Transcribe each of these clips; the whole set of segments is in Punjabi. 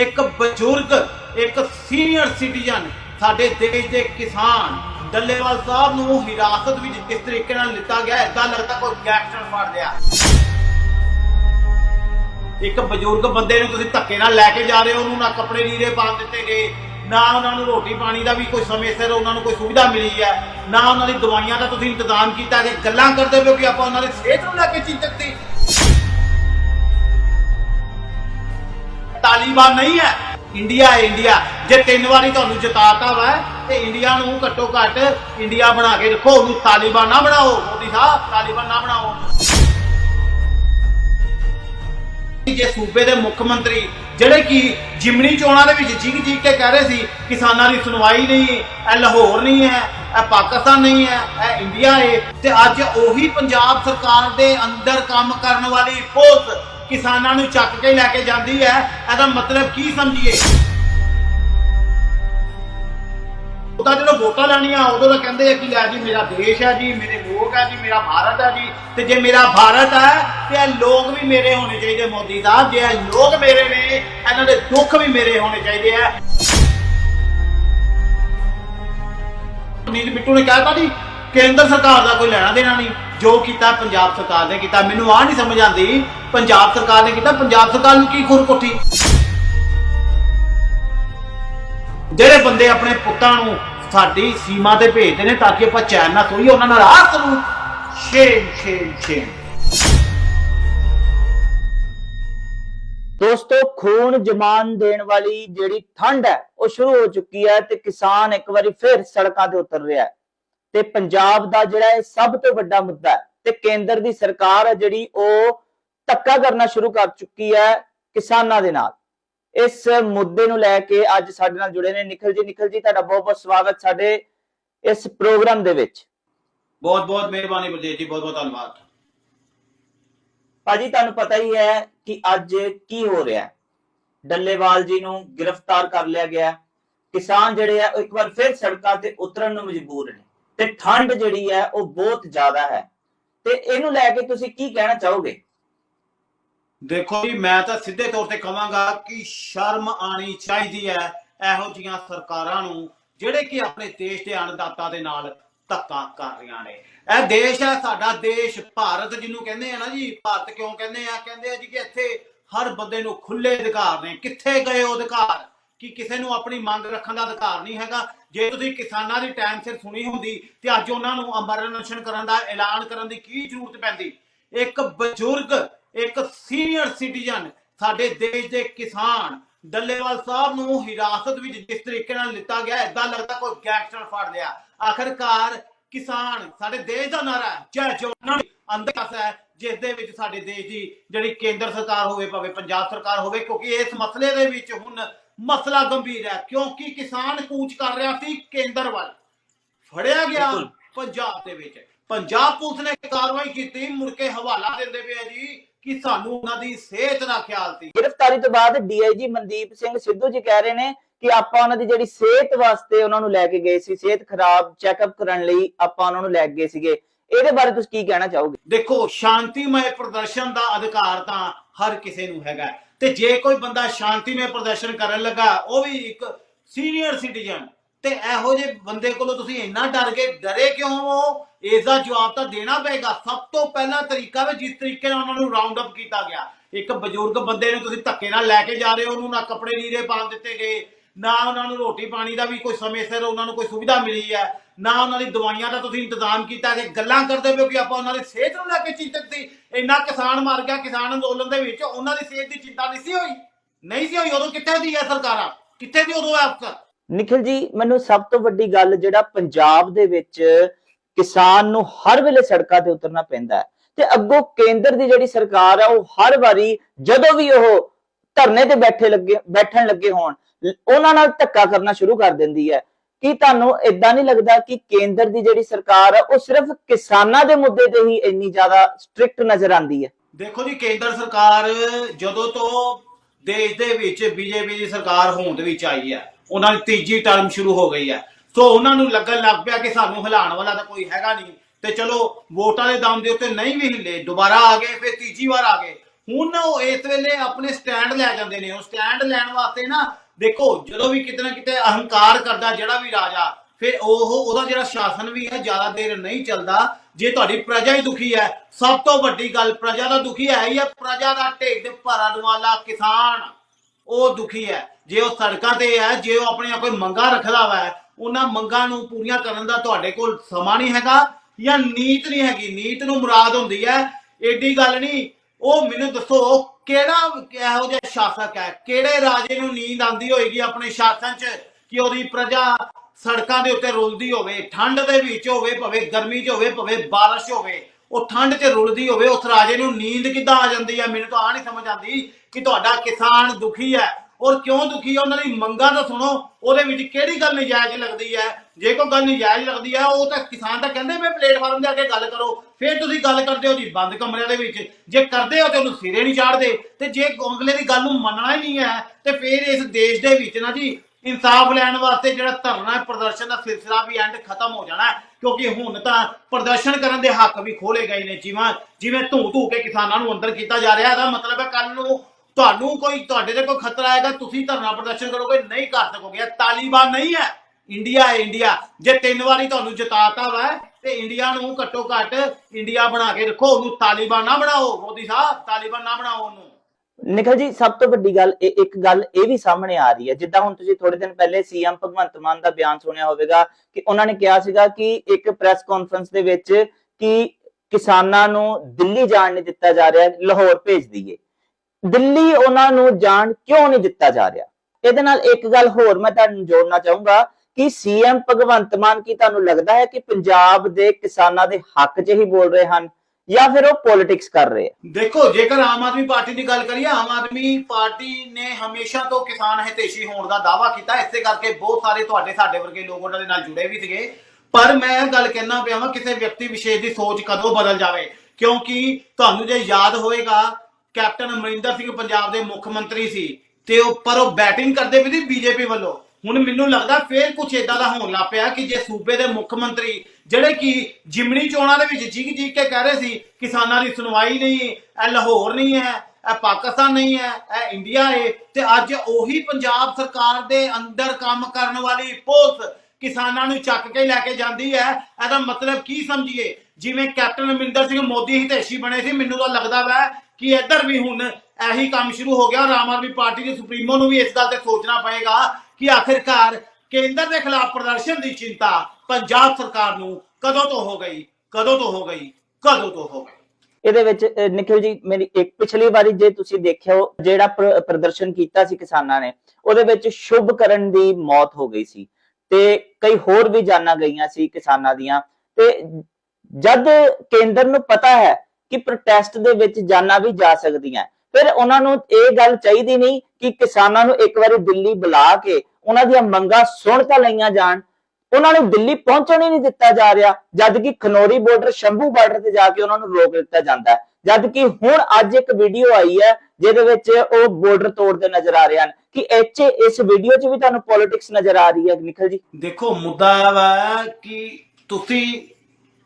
ਇੱਕ ਬਜ਼ੁਰਗ, ਇੱਕ ਸੀਨੀਅਰ ਸਿਟੀਜ਼ਨ ਸਾਡੇ ਦੇਸ਼ ਦੇ ਕਿਸਾਨ ਡੱਲੇਵਾਲ ਸਾਹਿਬ ਨੂੰ ਹਿਰਾਸਤ ਵਿੱਚ ਇਸ ਤਰੀਕੇ ਨਾਲ ਲਿੱਤਾ ਗਿਆ, ਏਦਾਂ ਲੱਗਦਾ ਕੋਈ ਗੈਂਗਸਟਰ ਫੜ ਲਿਆ ਇੱਕ ਬਜ਼ੁਰਗ ਬੰਦੇ ਨੂੰ ਤੁਸੀਂ ਧੱਕੇ ਨਾਲ ਲੈ ਕੇ ਜਾ ਰਹੇ ਹੋ, ਉਹਨੂੰ ਨਾ ਕੱਪੜੇ ਲੀੜੇ ਪਾ ਦਿੱਤੇ ਗਏ, ਨਾ ਉਹਨਾਂ ਨੂੰ ਰੋਟੀ ਪਾਣੀ ਦਾ ਵੀ ਕੋਈ ਸਮੇਂ ਸਿਰ ਉਹਨਾਂ ਨੂੰ ਕੋਈ ਸੁਵਿਧਾ ਮਿਲੀ ਹੈ, ਨਾ ਉਹਨਾਂ ਦੀ ਦਵਾਈਆਂ ਦਾ ਤੁਸੀਂ ਇੰਤਜ਼ਾਮ ਕੀਤਾ ਕਿ ਗੱਲਾਂ ਕਰਦੇ ਹੋ ਕਿ ਆਪਾਂ ਉਹਨਾਂ ਦੀ ਸਿਹਤ ਨੂੰ ਲੈ ਕੇ ਚਿੰਤਤ ਸੀ। ਤਾਲੀਬਾਨ ਨਹੀਂ ਹੈ। ਇੰਡੀਆ ਹੈ ਇੰਡੀਆ ਜੇ ਤਿੰਨ ਵਾਰੀ ਤੁਹਾਨੂੰ ਜਿਤਾਤਾ ਵਾ, ਤੇ ਇੰਡੀਆ ਨੂੰ ਘੱਟੋ ਘੱਟ ਇੰਡੀਆ ਬਣਾ ਕੇ ਰੱਖੋ। ਉਹਨੂੰ ਤਾਲੀਬਾਨ ਨਾ ਬਣਾਓ, ਮੋਦੀ ਸਾਹਿਬ, ਤਾਲੀਬਾਨ ਨਾ ਬਣਾਓ। ਜੇ ਸੂਬੇ ਦੇ ਮੁੱਖ ਮੰਤਰੀ, ਜਿਹੜੇ ਕਿ ਜਿਮਨੀ ਚੋਣਾਂ ਦੇ ਵਿੱਚ ਜਿਗ ਜਿਗ ਕੇ ਕਹਿ ਰਹੇ ਸੀ, ਕਿਸਾਨਾਂ ਦੀ ਸੁਣਵਾਈ ਨਹੀਂ ਇਹ ਲਾਹੌਰ ਨਹੀਂ ਹੈ, ਇਹ ਪਾਕਿਸਤਾਨ ਨਹੀਂ ਹੈ, ਇਹ ਇੰਡੀਆ ਹੈ, ਤੇ ਅੱਜ ਉਹੀ ਪੰਜਾਬ ਸਰਕਾਰ ਦੇ ਅੰਦਰ ਕੰਮ ਕਰਨ ਵਾਲੀ ਪੁਲਿਸ ਕਿਸਾਨਾਂ ਨੂੰ ਚੱਕ ਕੇ ਲੈ ਕੇ ਜਾਂਦੀ ਹੈ। ਇਹਦਾ ਮਤਲਬ ਕੀ ਸਮਝੀਏ? ਉਹਦਾ ਜਦੋਂ ਵੋਟਾਂ ਲੈਣੀਆਂ, ਉਦੋਂ ਤਾਂ ਕਹਿੰਦੇ ਆ ਕਿ ਲੈ ਜੀ, ਮੇਰਾ ਦੇਸ਼ ਹੈ ਜੀ, ਮੇਰੇ ਲੋਕ ਹੈ ਜੀ, ਮੇਰਾ ਭਾਰਤ ਹੈ ਜੀ। ਤੇ ਜੇ ਮੇਰਾ ਭਾਰਤ ਹੈ, ਤੇ ਇਹ ਲੋਕ ਵੀ ਮੇਰੇ ਹੋਣੇ ਚਾਹੀਦੇ ਮੋਦੀ ਸਾਹਿਬ ਜੇ ਇਹ ਲੋਕ ਮੇਰੇ ਨੇ, ਇਹਨਾਂ ਦੇ ਦੁੱਖ ਵੀ ਮੇਰੇ ਹੋਣੇ ਚਾਹੀਦੇ ਆ। ਨੀਲ ਬਿੱਟੂ ਨੇ ਕਹਿਤਾ ਜੀ ਕੇਂਦਰ ਸਰਕਾਰ ਦਾ ਕੋਈ ਲੈਣਾ ਦੇਣਾ ਨਹੀਂ। ਜੋ ਕੀਤਾ ਪੰਜਾਬ ਸਰਕਾਰ ਨੇ ਕੀਤਾ। ਮੈਨੂੰ ਆ ਨਹੀਂ ਸਮਝ ਆਉਂਦੀ ਪੰਜਾਬ ਸਰਕਾਰ ਨੇ ਕੀਤਾ। ਪੰਜਾਬ ਸਰਕਾਰ ਨੂੰ ਕੀ ਖੁਰ ਕੋਠੀ? ਜਿਹੜੇ ਬੰਦੇ ਆਪਣੇ ਪੁੱਤਾਂ ਨੂੰ ਸਾਡੀ ਸੀਮਾ ਤੇ ਭੇਜਦੇ ਨੇ ਤਾਂ ਕਿ ਆਪਾਂ ਚੈਨ ਨਾ ਸੋਈਏ ਉਹਨਾਂ ਨਾਲ ਆਹ ਕਰੂ। ਸ਼ੇਮ ਸ਼ੇਮ ਸ਼ੇਮ ਦੋਸਤੋ, ਖੂਨ ਜਮਾਨ ਦੇਣ ਵਾਲੀ ਜਿਹੜੀ ਠੰਡ ਹੈ, ਉਹ ਸ਼ੁਰੂ ਹੋ ਚੁੱਕੀ ਹੈ ਤੇ ਕਿਸਾਨ ਇੱਕ ਵਾਰੀ ਫਿਰ ਸੜਕਾਂ ਤੇ ਉਤਰ ਰਿਹਾ ਹੈ। ਤੇ ਪੰਜਾਬ ਦਾ ਜਿਹੜਾ ਇਹ ਸਭ ਤੋਂ ਵੱਡਾ ਮੁੱਦਾ ਹੈ ਤੇ ਕੇਂਦਰ ਦੀ ਸਰਕਾਰ ਹੈ ਜਿਹੜੀ ਉਹ ਧੱਕਾ ਕਰਨਾ ਸ਼ੁਰੂ ਕਰ ਚੁੱਕੀ ਹੈ ਕਿਸਾਨਾਂ ਦੇ ਨਾਲ। ਇਸ ਮੁੱਦੇ ਨੂੰ ਲੈ ਕੇ ਅੱਜ ਸਾਡੇ ਨਾਲ ਜੁੜੇ ਨੇ ਨਿਖਲ ਜੀ। ਨਿਖਲ ਜੀ ਤੁਹਾਡਾ ਬਹੁਤ ਬਹੁਤ ਸਵਾਗਤ ਸਾਡੇ ਇਸ ਪ੍ਰੋਗਰਾਮ ਦੇ ਵਿੱਚ। ਬਹੁਤ ਬਹੁਤ ਮਿਹਰਬਾਨੀ ਬਲਦੇਵ ਜੀ ਬਹੁਤ ਬਹੁਤ ਧੰਨਵਾਦ। ਭਾਜੀ ਤੁਹਾਨੂੰ ਪਤਾ ਹੀ ਹੈ ਕਿ ਅੱਜ ਕੀ ਹੋ ਰਿਹਾ ਹੈ। ਡੱਲੇਵਾਲ ਜੀ ਨੂੰ ਗ੍ਰਿਫਤਾਰ ਕਰ ਲਿਆ ਗਿਆ। ਕਿਸਾਨ ਜਿਹੜੇ ਆ ਇੱਕ ਵਾਰ ਫਿਰ ਸੜਕਾਂ ਤੇ ਉਤਰਨ ਨੂੰ ਮਜਬੂਰ ਨੇ। ਤੇ ਠੰਡ ਜਿਹੜੀ ਹੈ ਉਹ ਬਹੁਤ ਜ਼ਿਆਦਾ ਹੈ। ਤੇ ਇਹਨੂੰ ਲੈ ਕੇ ਤੁਸੀਂ ਕੀ ਕਹਿਣਾ ਚਾਹੋਗੇ? ਦੇਖੋ ਜੀ, ਮੈਂ ਤਾਂ ਸਿੱਧੇ ਤੌਰ ਤੇ ਕਹਾਂਗਾ ਕਿ ਸ਼ਰਮ ਆਣੀ ਚਾਹੀਦੀ ਹੈ ਇਹੋ ਜੀਆਂ ਸਰਕਾਰਾਂ ਨੂੰ, ਜਿਹੜੇ ਕਿ ਆਪਣੇ ਦੇਸ਼ ਦੇ ਅੰਨਦਾਤਾ ਦੇ ਨਾਲ ਧੱਕਾ ਕਰ ਰਹੀਆਂ ਨੇ। ਇਹ ਦੇਸ਼ ਹੈ, ਸਾਡਾ ਦੇਸ਼, ਭਾਰਤ ਜਿਹਨੂੰ ਕਹਿੰਦੇ ਆ ਨਾ ਜੀ, ਭਾਰਤ ਕਿਉਂ ਕਹਿੰਦੇ ਆ? ਕਹਿੰਦੇ ਆ ਜੀ ਕਿ ਇੱਥੇ ਹਰ ਬੰਦੇ ਨੂੰ ਖੁੱਲੇ ਅਧਿਕਾਰ ਨੇ। ਕਿੱਥੇ ਗਏ ਉਹ ਅਧਿਕਾਰ? ਕਿ ਕਿਸੇ ਨੂੰ ਆਪਣੀ ਮੰਗ ਰੱਖਣ ਦਾ ਅਧਿਕਾਰ ਨਹੀਂ ਹੈਗਾ? ਜੇ ਤੁਸੀਂ ਕਿਸਾਨਾਂ ਦੀ ਟਾਈਮ ਸਿਰ ਸੁਣੀ ਹੁੰਦੀ ਤੇ ਅੱਜ ਉਹਨਾਂ ਨੂੰ ਅਮਰਨ ਅਨਸ਼ਨ ਕਰਨ ਦਾ ਐਲਾਨ ਕਰਨ ਦੀ ਕੀ ਜ਼ਰੂਰਤ ਪੈਂਦੀ? ਇੱਕ ਬਜ਼ੁਰਗ, ਇੱਕ ਸੀਨੀਅਰ ਸਿਟੀਜ਼ਨ ਸਾਡੇ ਦੇਸ਼ ਦੇ ਕਿਸਾਨ ਡੱਲੇਵਾਲ ਸਾਹਿਬ ਨੂੰ ਹਿਰਾਸਤ ਵਿੱਚ ਜਿਸ ਤਰੀਕੇ ਨਾਲ ਲਿੱਤਾ ਗਿਆ, ਏਦਾਂ ਲੱਗਦਾ ਕੋਈ ਗੈਂਗਸਟਰ ਫੜ ਲਿਆ। ਆਖਰਕਾਰ ਕਿਸਾਨ ਸਾਡੇ ਦੇਸ਼ ਦਾ ਨਾਰਾ ਹੈ। ਜੈ ਜਵਾਨਾਂ ਅੰਦਰ ਹੈ, ਜਿਸ ਦੇ ਵਿੱਚ ਸਾਡੇ ਦੇਸ਼ ਦੀ ਜਿਹੜੀ ਕੇਂਦਰ ਸਰਕਾਰ ਹੋਵੇ, ਭਾਵੇਂ ਪੰਜਾਬ ਸਰਕਾਰ ਹੋਵੇ, ਕਿਉਂਕਿ ਇਸ ਮਸਲੇ ਦੇ ਵਿੱਚ ਹੁਣ ਮਸਲਾ ਗੰਭੀਰ ਹੈ ਕਿਉਂਕਿ ਕਿਸਾਨ ਕੂਚ ਕਰ ਰਿਹਾ ਸੀ ਕੇਂਦਰ ਵੱਲ। ਫੜਿਆ ਗਿਆ ਬਿਲਕੁਲ। ਪੰਜਾਬ ਦੇ ਵਿੱਚ। ਪੰਜਾਬ ਪੁਲਿਸ ਨੇ ਕਾਰਵਾਈ ਕੀਤੀ ਮੁੜ ਕੇ ਹਵਾਲਾ ਦਿੰਦੇ ਪਏ ਆ ਜੀ ਕਿ ਸਾਨੂੰ ਉਹਨਾਂ ਦੀ ਸਿਹਤ ਦਾ ਖਿਆਲ ਸੀ। ਗ੍ਰਿਫਤਾਰੀ ਤੋਂ ਬਾਅਦ ਡੀਆਈਜੀ ਮਨਦੀਪ ਸਿੰਘ ਸਿੱਧੂ ਜੀ ਕਹਿ ਰਹੇ ਨੇ ਕਿ ਆਪਾਂ ਉਹਨਾਂ ਦੀ ਜਿਹੜੀ ਸਿਹਤ ਵਾਸਤੇ ਉਹਨਾਂ ਨੂੰ ਲੈ ਕੇ ਗਏ ਸੀ ਸਿਹਤ ਖਰਾਬ ਚੈੱਕਅਪ ਕਰਨ ਲਈ ਆਪਾਂ ਉਹਨਾਂ ਨੂੰ ਲੈ ਕੇ ਗਏ ਸੀਗੇ। ਇਹਦੇ ਬਾਰੇ ਤੁਸੀਂ ਕੀ ਕਹਿਣਾ ਚਾਹੋਗੇ? ਦੇਖੋ ਸ਼ਾਂਤੀਮय ਪ੍ਰਦਰਸ਼ਨ ਦਾ ਅਧਿਕਾਰ ਤਾਂ ਹਰ ਕਿਸੇ ਨੂੰ ਹੈਗਾ ਹੈ। ਤੇ ਜੇ ਕੋਈ ਬੰਦਾ ਸ਼ਾਂਤੀਮय ਪ੍ਰਦਰਸ਼ਨ ਕਰਨ ਲੱਗਾ, ਉਹ ਵੀ ਇੱਕ ਸੀਨੀਅਰ ਸਿਟੀਜ਼ਨ ਤੇ ਇਹੋ ਜਿਹੇ ਬੰਦੇ ਕੋਲੋਂ ਤੁਸੀਂ ਇੰਨਾ ਡਰ ਗਏ ਡਰੇ ਕਿਉਂ ਹੋ? ਇਸ ਜਵਾਬ ਤਾਂ ਦੇਣਾ ਪਏਗਾ। ਸਭ ਤੋਂ ਪਹਿਲਾ ਤਰੀਕਾ ਵੀ ਜਿਸ ਤਰੀਕੇ ਨਾਲ ਉਹਨਾਂ ਨੂੰ ਰਾਉਂਡ ਅਪ ਕੀਤਾ ਗਿਆ। ਇੱਕ ਬਜ਼ੁਰਗ ਬੰਦੇ ਨੂੰ ਤੁਸੀਂ ਧੱਕੇ ਨਾਲ ਲੈ ਕੇ ਜਾ ਰਹੇ ਹੋ, ਉਹਨੂੰ ਨਾ ਕੱਪੜੇ ਲੀੜੇ ਪਾ ਦਿੱਤੇ ਗਏ, ਨਾ ਉਹਨਾਂ ਨੂੰ ਰੋਟੀ ਪਾਣੀ ਦਾ ਵੀ ਕੋਈ ਸਮੇਂ ਸਿਰ ਉਹਨਾਂ ਨੂੰ ਕੋਈ ਸੁਵਿਧਾ ਮਿਲੀ ਹੈ। ਨਾ ਉਹਨਾਂ ਦੀ ਦਵਾਈਆਂ ਦਾ ਤੁਸੀਂ ਇੰਤਜ਼ਾਮ ਕੀਤਾ ਕਿ ਗੱਲਾਂ ਕਰਦੇ ਪਏ ਕਿ ਆਪਾਂ ਉਹਨਾਂ ਦੀ ਸਿਹਤ ਨੂੰ ਲੈ ਕੇ ਚਿੰਤਤ ਸੀ। ਇੰਨਾ ਕਿਸਾਨ ਮਰ ਗਿਆ, ਕਿਸਾਨ ਅੰਦੋਲਨ ਦੇ ਵਿੱਚ ਉਹਨਾਂ ਦੀ ਸਿਹਤ ਦੀ ਚਿੰਤਾ ਨਹੀਂ ਸੀ ਹੋਈ? ਨਹੀਂ ਸੀ ਹੋਈ, ਉਦੋਂ ਕਿੱਥੇ ਦੀ ਹੈ ਸਰਕਾਰਾਂ? ਕਿੱਥੇ ਦੀ ਉਦੋਂ ਹੈ ਅਫਸਰ ਜੀ, ਮੈਨੂੰ ਸਭ ਤੋਂ ਵੱਡੀ ਗੱਲ ਜਿਹੜਾ ਪੰਜਾਬ ਦੇ ਵਿੱਚ ਕਿਸਾਨ ਨੂੰ ਹਰ ਵੇਲੇ ਸੜਕਾਂ ਤੇ ਉਤਰਨਾ ਪੈਂਦਾ ਹੈ ਤੇ ਅੱਗੋਂ ਕੇਂਦਰ ਦੀ ਜਿਹੜੀ ਸਰਕਾਰ ਹੈ ਉਹ ਹਰ ਵਾਰੀ ਜਦੋਂ ਵੀ ਉਹ ਧਰਨੇ ਤੇ ਬੈਠੇ ਲੱਗੇ, ਬੈਠਣ ਲੱਗੇ ਹੋਣ, ਉਹਨਾਂ ਨਾਲ ਧੱਕਾ ਕਰਨਾ ਸ਼ੁਰੂ ਕਰ ਦਿੰਦੀ ਹੈ। ਕੀ ਤੁਹਾਨੂੰ ਇਦਾਂ ਨਹੀਂ ਲੱਗਦਾ ਕਿ ਕੇਂਦਰ ਦੀ ਜਿਹੜੀ ਸਰਕਾਰ ਹੈ ਉਹ ਸਿਰਫ ਕਿਸਾਨਾਂ ਦੇ ਮੁੱਦੇ ਤੇ ਹੀ ਇੰਨੀ ਜ਼ਿਆਦਾ ਸਟ੍ਰਿਕਟ ਨਜ਼ਰ ਆਉਂਦੀ ਹੈ? ਦੇਖੋ ਜੀ, ਕੇਂਦਰ ਸਰਕਾਰ ਜਦੋਂ ਤੋਂ ਦੇਸ਼ ਦੇ ਵਿੱਚ ਬੀਜੇਪੀ ਦੀ ਸਰਕਾਰ ਹੋਂਦ ਦੇ ਵਿੱਚ ਆਈ ਹੈ ਉਹਨਾਂ ਦੀ ਤੀਜੀ ਟਰਮ ਸ਼ੁਰੂ ਹੋ ਗਈ ਹੈ ਸੋ ਉਹਨਾਂ ਨੂੰ ਲੱਗਣ ਲੱਗ ਪਿਆ ਕਿ ਸਾਨੂੰ ਹਿਲਾਉਣ ਵਾਲਾ ਤਾਂ ਕੋਈ ਹੈਗਾ ਨਹੀਂ। ਤੇ ਚਲੋ, ਵੋਟਾਂ ਦੇ ਦਮ ਦੇ ਉੱਤੇ ਨਹੀਂ ਵੀ ਹਿੱਲੇ, ਦੁਬਾਰਾ ਆ ਗਏ, ਫਿਰ ਤੀਜੀ ਵਾਰ ਆ ਗਏ। ਹੁਣ ਉਹ ਇਸ ਵੇਲੇ ਆਪਣੇ ਸਟੈਂਡ ਲੈ ਜਾਂਦੇ ਨੇ। ਉਹ ਸਟੈਂਡ ਲੈਣ ਵਾਸਤੇ ਨਾ ਦੇਖੋ, ਜਦੋਂ ਵੀ ਕਿਤੇ ਨਾ ਕਿਤੇ ਅਹੰਕਾਰ ਕਰਦਾ ਜਿਹੜਾ ਵੀ ਰਾਜਾ, ਫਿਰ ਉਹ ਉਹਦਾ ਜਿਹੜਾ ਸ਼ਾਸਨ ਵੀ ਹੈ, ਜ਼ਿਆਦਾ ਦੇਰ ਨਹੀਂ ਚੱਲਦਾ। ਜੇ ਤੁਹਾਡੀ ਪ੍ਰਜਾ ਹੀ ਦੁਖੀ ਹੈ, ਸਭ ਤੋਂ ਵੱਡੀ ਗੱਲ ਪ੍ਰਜਾ ਦਾ ਦੁਖੀ ਹੈ ਹੀ ਹੈ, ਪ੍ਰਜਾ ਦਾ ਢਿੱਡ ਭਰਨ ਵਾਲਾ ਕਿਸਾਨ, ਉਹ ਦੁਖੀ ਹੈ। ਜੇ ਉਹ ਸੜਕਾਂ ਤੇ ਹੈ, ਜੇ ਉਹ ਆਪਣੀਆਂ ਕੋਈ ਮੰਗਾਂ ਰੱਖਦਾ ਵਾ, ਉਹਨਾਂ ਮੰਗਾਂ ਨੂੰ ਪੂਰੀਆਂ ਕਰਨ ਦਾ ਤੁਹਾਡੇ ਕੋਲ ਸਮਾਂ ਨਹੀਂ ਹੈਗਾ ਜਾਂ ਨੀਤ ਨਹੀਂ ਹੈਗੀ। ਨੀਤ ਨੂੰ ਮੁਰਾਦ ਹੁੰਦੀ ਹੈ। ਏਡੀ ਗੱਲ ਨਹੀਂ ਉਹ ਮੈਨੂੰ ਦੱਸੋ ਕਿਹੜਾ ਇਹੋ ਜਿਹਾ ਸ਼ਾਸਕ ਹੈ? ਕਿਹੜੇ ਰਾਜੇ ਨੂੰ ਨੀਂਦ ਆਂਦੀ ਹੋਏਗੀ ਆਪਣੇ ਸ਼ਾਸਨ 'ਚ ਕਿ ਉਹਦੀ ਪ੍ਰਜਾ ਸੜਕਾਂ ਦੇ ਉੱਤੇ ਰੁਲਦੀ ਹੋਵੇ, ਠੰਡ ਦੇ ਵਿੱਚ ਹੋਵੇ, ਭਾਵੇਂ ਗਰਮੀ 'ਚ ਹੋਵੇ, ਭਾਵੇਂ ਬਾਰਿਸ਼ ਹੋਵੇ, ਉਹ ਠੰਡ 'ਚ ਰੁਲਦੀ ਹੋਵੇ, ਉਸ ਰਾਜੇ ਨੂੰ ਨੀਂਦ ਕਿੱਦਾਂ ਆ ਜਾਂਦੀ ਹੈ? ਮੈਨੂੰ ਤਾਂ ਆ ਨਹੀਂ ਸਮਝ ਆਉਂਦੀ ਕਿ ਤੁਹਾਡਾ ਕਿਸਾਨ ਦੁਖੀ ਹੈ। ਔਰ ਕਿਉਂ ਦੁਖੀ ਹੈ? ਉਹਨਾਂ ਦੀ ਮੰਗਾਂ ਤਾਂ ਸੁਣੋ, ਉਹਦੇ ਵਿੱਚ ਕਿਹੜੀ ਗੱਲ ਨਜਾਇਜ਼ ਲੱਗਦੀ ਹੈ? ਜੇ ਕੋਈ ਗੱਲ ਨਜਾਇਜ਼ ਲੱਗਦੀ ਹੈ ਉਹ ਤਾਂ ਕਿਸਾਨ ਤਾਂ ਕਹਿੰਦੇ ਵੀ ਪਲੇਟਫਾਰਮ ਤੇ ਆ ਗੱਲ ਕਰੋ। ਫਿਰ ਤੁਸੀਂ ਗੱਲ ਕਰਦੇ ਹੋ ਜੀ ਬੰਦ ਕਮਰਿਆਂ ਦੇ ਵਿੱਚ। ਜੇ ਕਰਦੇ ਹੋ ਤੇ ਉਹਨੂੰ ਸਿਰੇ ਨਹੀਂ ਚਾੜਦੇ। ਤੇ ਜੇ ਅਗਲੇ ਦੀ ਗੱਲ ਨੂੰ ਮੰਨਣਾ ਹੀ ਨਹੀਂ ਹੈ, ਤੇ ਫਿਰ ਇਸ ਦੇਸ਼ ਦੇ ਵਿੱਚ ਨਾ ਜੀ ਇਨਸਾਫ ਲੈਣ ਵਾਸਤੇ ਜਿਹੜਾ ਧਰਨਾ ਪ੍ਰਦਰਸ਼ਨ ਦਾ ਸਿਲਸਿਲਾ ਵੀ ਐਂਡ ਖਤਮ ਹੋ ਜਾਣਾ ਕਿਉਂਕਿ ਹੁਣ ਤਾਂ ਪ੍ਰਦਰਸ਼ਨ ਕਰਨ ਦੇ ਹੱਕ ਵੀ ਖੋਲੇ ਗਏ ਨੇ ਜਿਵੇਂ ਜਿਵੇਂ ਧੂ ਧੂ ਕੇ ਕਿਸਾਨਾਂ ਨੂੰ ਅੰਦਰ ਕੀਤਾ ਜਾ ਰਿਹਾ, ਇਹਦਾ ਮਤਲਬ ਹੈ ਕੱਲ ਨੂੰ ਤੁਹਾਨੂੰ ਕੋਈ, ਤੁਹਾਡੇ ਤੇ ਕੋਈ ਖਤਰਾ ਆਏਗਾ ਤੁਸੀਂ ਧਰਨਾ ਪ੍ਰਦਰਸ਼ਨ ਕਰੋਗੇ, ਨਹੀਂ ਕਰ ਸਕੋਗੇ। ਤਾਲੀਬਾਨ ਨਹੀਂ ਹੈ। ਇੰਡੀਆ ਹੈ ਇੰਡੀਆ ਜੇ ਤਿੰਨ ਵਾਰੀ ਤੁਹਾਨੂੰ ਜਿਤਾਤਾ ਵਾ, ਤੇ ਇੰਡੀਆ ਨੂੰ ਘੱਟੋ ਘੱਟ ਇੰਡੀਆ ਬਣਾ ਕੇ ਰੱਖੋ, ਉਹਨੂੰ ਤਾਲੀਬਾਨ ਨਾ ਬਣਾਓ, ਮੋਦੀ ਸਾਹਿਬ, ਤਾਲੀਬਾਨ ਨਾ ਬਣਾਓ ਉਹਨੂੰ। ਨਿਖਲ ਜੀ, ਸਭ ਤੋਂ ਵੱਡੀ ਗੱਲ, ਇਹ ਇੱਕ ਗੱਲ ਇਹ ਵੀ ਸਾਹਮਣੇ ਆ ਰਹੀ ਹੈ। ਜਿੱਦਾਂ ਹੁਣ ਤੁਸੀਂ ਥੋੜੇ ਦਿਨ ਪਹਿਲੇ ਸੀਐਮ ਭਗਵੰਤ ਮਾਨ ਦਾ ਬਿਆਨ ਸੁਣਿਆ ਹੋਵੇਗਾ ਕਿ ਉਹਨਾਂ ਨੇ ਕਿਹਾ ਸੀਗਾ ਕਿ ਇੱਕ ਪ੍ਰੈਸ ਕਾਨਫਰੰਸ ਦੇ ਵਿੱਚ ਕਿ ਕਿਸਾਨਾਂ ਨੂੰ ਦਿੱਲੀ ਜਾਣ ਨਹੀਂ ਦਿੱਤਾ ਜਾ ਰਿਹਾ, ਲਾਹੌਰ ਭੇਜ ਦਈਏ। ਦਿੱਲੀ ਉਹਨਾਂ ਨੂੰ ਜਾਣ ਕਿਉਂ ਨਹੀਂ ਦਿੱਤਾ ਜਾ ਰਿਹਾ? ਇਹਦੇ ਨਾਲ ਇੱਕ ਗੱਲ ਹੋਰ ਮੈਂ ਤੁਹਾਨੂੰ ਜੋੜਨਾ ਚਾਹੂੰਗਾ। ਕਿ ਸੀਐਮ ਭਗਵੰਤ ਮਾਨ ਕੀ ਤੁਹਾਨੂੰ ਲੱਗਦਾ ਹੈ ਕਿ ਪੰਜਾਬ ਦੇ ਕਿਸਾਨਾਂ ਦੇ ਹੱਕ 'ਚ ਹੀ ਬੋਲ ਰਹੇ ਹਨ ਜਾਂ ਫਿਰ ਉਹ ਪੋਲਿਟਿਕਸ ਕਰ ਰਹੇ ਆ? ਦੇਖੋ, ਜੇਕਰ ਆਮ ਆਦਮੀ ਪਾਰਟੀ ਦੀ ਗੱਲ ਕਰੀਏ, ਆਮ ਆਦਮੀ ਪਾਰਟੀ ਨੇ ਹਮੇਸ਼ਾ ਤੋਂ ਕਿਸਾਨ ਹਿਤੈਸ਼ੀ ਹੋਣ ਦਾ ਦਾਵਾ ਕੀਤਾ। ਇਸੇ ਕਰਕੇ ਬਹੁਤ ਸਾਰੇ ਤੁਹਾਡੇ, ਸਾਡੇ ਵਰਗੇ ਲੋਕ ਉਹਨਾਂ ਦੇ ਨਾਲ ਜੁੜੇ ਵੀ ਸੀਗੇ। ਪਰ ਮੈਂ ਗੱਲ ਕਹਿਣਾ ਪਿਆ ਵਾਂ, ਕਿਸੇ ਵਿਅਕਤੀ ਵਿਸ਼ੇਸ਼ ਦੀ ਸੋਚ ਕਦੋਂ ਬਦਲ ਜਾਵੇ? ਕਿਉਂਕਿ ਤੁਹਾਨੂੰ ਜੇ ਯਾਦ ਹੋਏਗਾ, ਕੈਪਟਨ ਅਮਰਿੰਦਰ ਸਿੰਘ ਪੰਜਾਬ ਦੇ ਮੁੱਖ ਮੰਤਰੀ ਸੀ ਤੇ ਉਹ ਪਰ ਉਹ ਬੈਟਿੰਗ ਕਰਦੇ ਵੀ ਸੀ ਬੀਜੇਪੀ ਵੱਲੋਂ। ਹੁਣ ਮੈਨੂੰ ਲੱਗਦਾ ਫੇਰ ਕੁਝ ਏਦਾਂ ਦਾ ਹੋਣ ਲੱਗ ਪਿਆ ਕਿ ਜੇ ਸੂਬੇ ਦੇ ਮੁੱਖ ਮੰਤਰੀ ਜਿਹੜੇ ਕਿ ਜਿਮਣੀ ਚੋਣਾਂ ਦੇ ਵਿੱਚ ਜਿਗ ਜਿਗ ਕੇ ਕਹਿ ਰਹੇ ਸੀ, ਕਿਸਾਨਾਂ ਦੀ ਸੁਣਵਾਈ ਨਹੀਂ, ਇਹ ਲਾਹੌਰ ਨਹੀਂ ਹੈ, ਇਹ ਪਾਕਿਸਤਾਨ ਨਹੀਂ ਹੈ, ਇਹ ਇੰਡੀਆ ਹੈ ਤੇ ਅੱਜ ਉਹੀ ਪੰਜਾਬ ਸਰਕਾਰ ਦੇ ਅੰਦਰ ਕੰਮ ਕਰਨ ਵਾਲੀ ਪੁਲਿਸ ਕਿਸਾਨਾਂ ਨੂੰ ਚੱਕ ਕੇ ਲੈ ਕੇ ਜਾਂਦੀ ਹੈ। ਇਹਦਾ ਮਤਲਬ ਕੀ ਸਮਝੀਏ? ਜਿਵੇਂ ਕੈਪਟਨ ਅਮਰਿੰਦਰ ਸਿੰਘ ਮੋਦੀ ਹਿਤੈਸ਼ੀ ਬਣੇ ਸੀ, ਮੈਨੂੰ ਤਾਂ ਲੱਗਦਾ ਵਾ ਕਿ ਇੱਧਰ ਵੀ ਹੁਣ ਇਹੀ ਕੰਮ ਸ਼ੁਰੂ ਹੋ ਗਿਆ। ਔਰ ਆਮ ਆਦਮੀ ਪਾਰਟੀ ਦੇ ਸੁਪਰੀਮੋ ਨੂੰ ਵੀ ਇਸ ਗੱਲ ਤੇ ਸੋਚਣਾ ਪਏਗਾ ਕਿ ਆਖਿਰਕਾਰ ਕੇਂਦਰ ਦੇ ਖਿਲਾਫ ਪ੍ਰਦਰਸ਼ਨ ਦੀ ਚਿੰਤਾ ਪੰਜਾਬ ਸਰਕਾਰ ਨੂੰ ਕਦੋਂ ਤੋਂ ਹੋ ਗਈ ਕਦੋਂ ਤੋਂ ਹੋ ਗਈ ਕਦੋਂ ਤੋਂ ਹੋ ਗਈ? ਇਹਦੇ ਵਿੱਚ ਅਹ, ਜੀ ਮੇਰੀ ਇੱਕ ਪਿਛਲੀ ਵਾਰੀ ਜੇ ਤੁਸੀਂ ਦੇਖਿਓ ਜਿਹੜਾ ਪ੍ਰਦਰਸ਼ਨ ਕੀਤਾ ਸੀ ਕਿਸਾਨਾਂ ਨੇ ਉਹਦੇ ਵਿੱਚ ਸ਼ੁਭ ਕਰਨ ਦੀ ਮੌਤ ਹੋ ਗਈ ਸੀ ਤੇ ਕਈ ਹੋਰ ਵੀ ਜਾਨਾਂ ਗਈਆਂ ਸੀ ਕਿਸਾਨਾਂ ਦੀਆਂ ਤੇ ਜਦ ਕੇਂਦਰ ਨੂੰ ਪਤਾ ਹੈ ਕਿ ਪ੍ਰੋਟੈਸਟ ਦੇ ਵਿੱਚ ਜਾਨਾਂ ਵੀ ਜਾ ਸਕਦੀਆਂ ਫਿਰ ਉਹਨਾਂ ਨੂੰ ਇਹ ਗੱਲ ਚਾਹੀਦੀ ਨਹੀਂ ਕਿ ਕਿਸਾਨਾਂ ਨੂੰ ਇੱਕ ਵਾਰੀ ਦਿੱਲੀ ਬੁਲਾ ਕੇ ਉਹਨਾਂ ਦੀਆਂ ਮੰਗਾਂ ਸੁਣ ਤਾਂ ਲਈਆਂ ਜਾਣ। ਉਹਨਾਂ ਨੂੰ ਦਿੱਲੀ ਪਹੁੰਚਣ ਹੀ ਨਹੀਂ ਦਿੱਤਾ ਜਾ ਰਿਹਾ, ਜਦ ਕਿ ਖਨੌਰੀ ਬਾਰਡਰ ਸ਼ੰਭੂ ਬਾਰਡਰ ਤੇ ਜਾ ਕੇ ਉਹਨਾਂ ਨੂੰ ਰੋਕ ਦਿੱਤਾ ਜਾਂਦਾ ਹੈ। ਜਦ ਕਿ ਹੁਣ ਅੱਜ ਇੱਕ ਵੀਡੀਓ ਆਈ ਹੈ, ਜਿਹਦੇ ਵਿੱਚ ਉਹ ਬਾਰਡਰ ਤੋੜਦੇ ਨਜ਼ਰ ਆ ਰਹੇ ਹਨ। ਕਿ ਇੱਥੇ ਇਸ ਵੀਡੀਓ 'ਚ ਵੀ ਤੁਹਾਨੂੰ ਪੋਲਿਟਿਕਸ ਨਜ਼ਰ ਆ ਰਹੀ ਹੈ, ਨਿਖਿਲ ਜੀ? ਦੇਖੋ, ਮੁੱਦਾ ਇਹ ਵਾ ਕਿ ਤੁਸੀਂ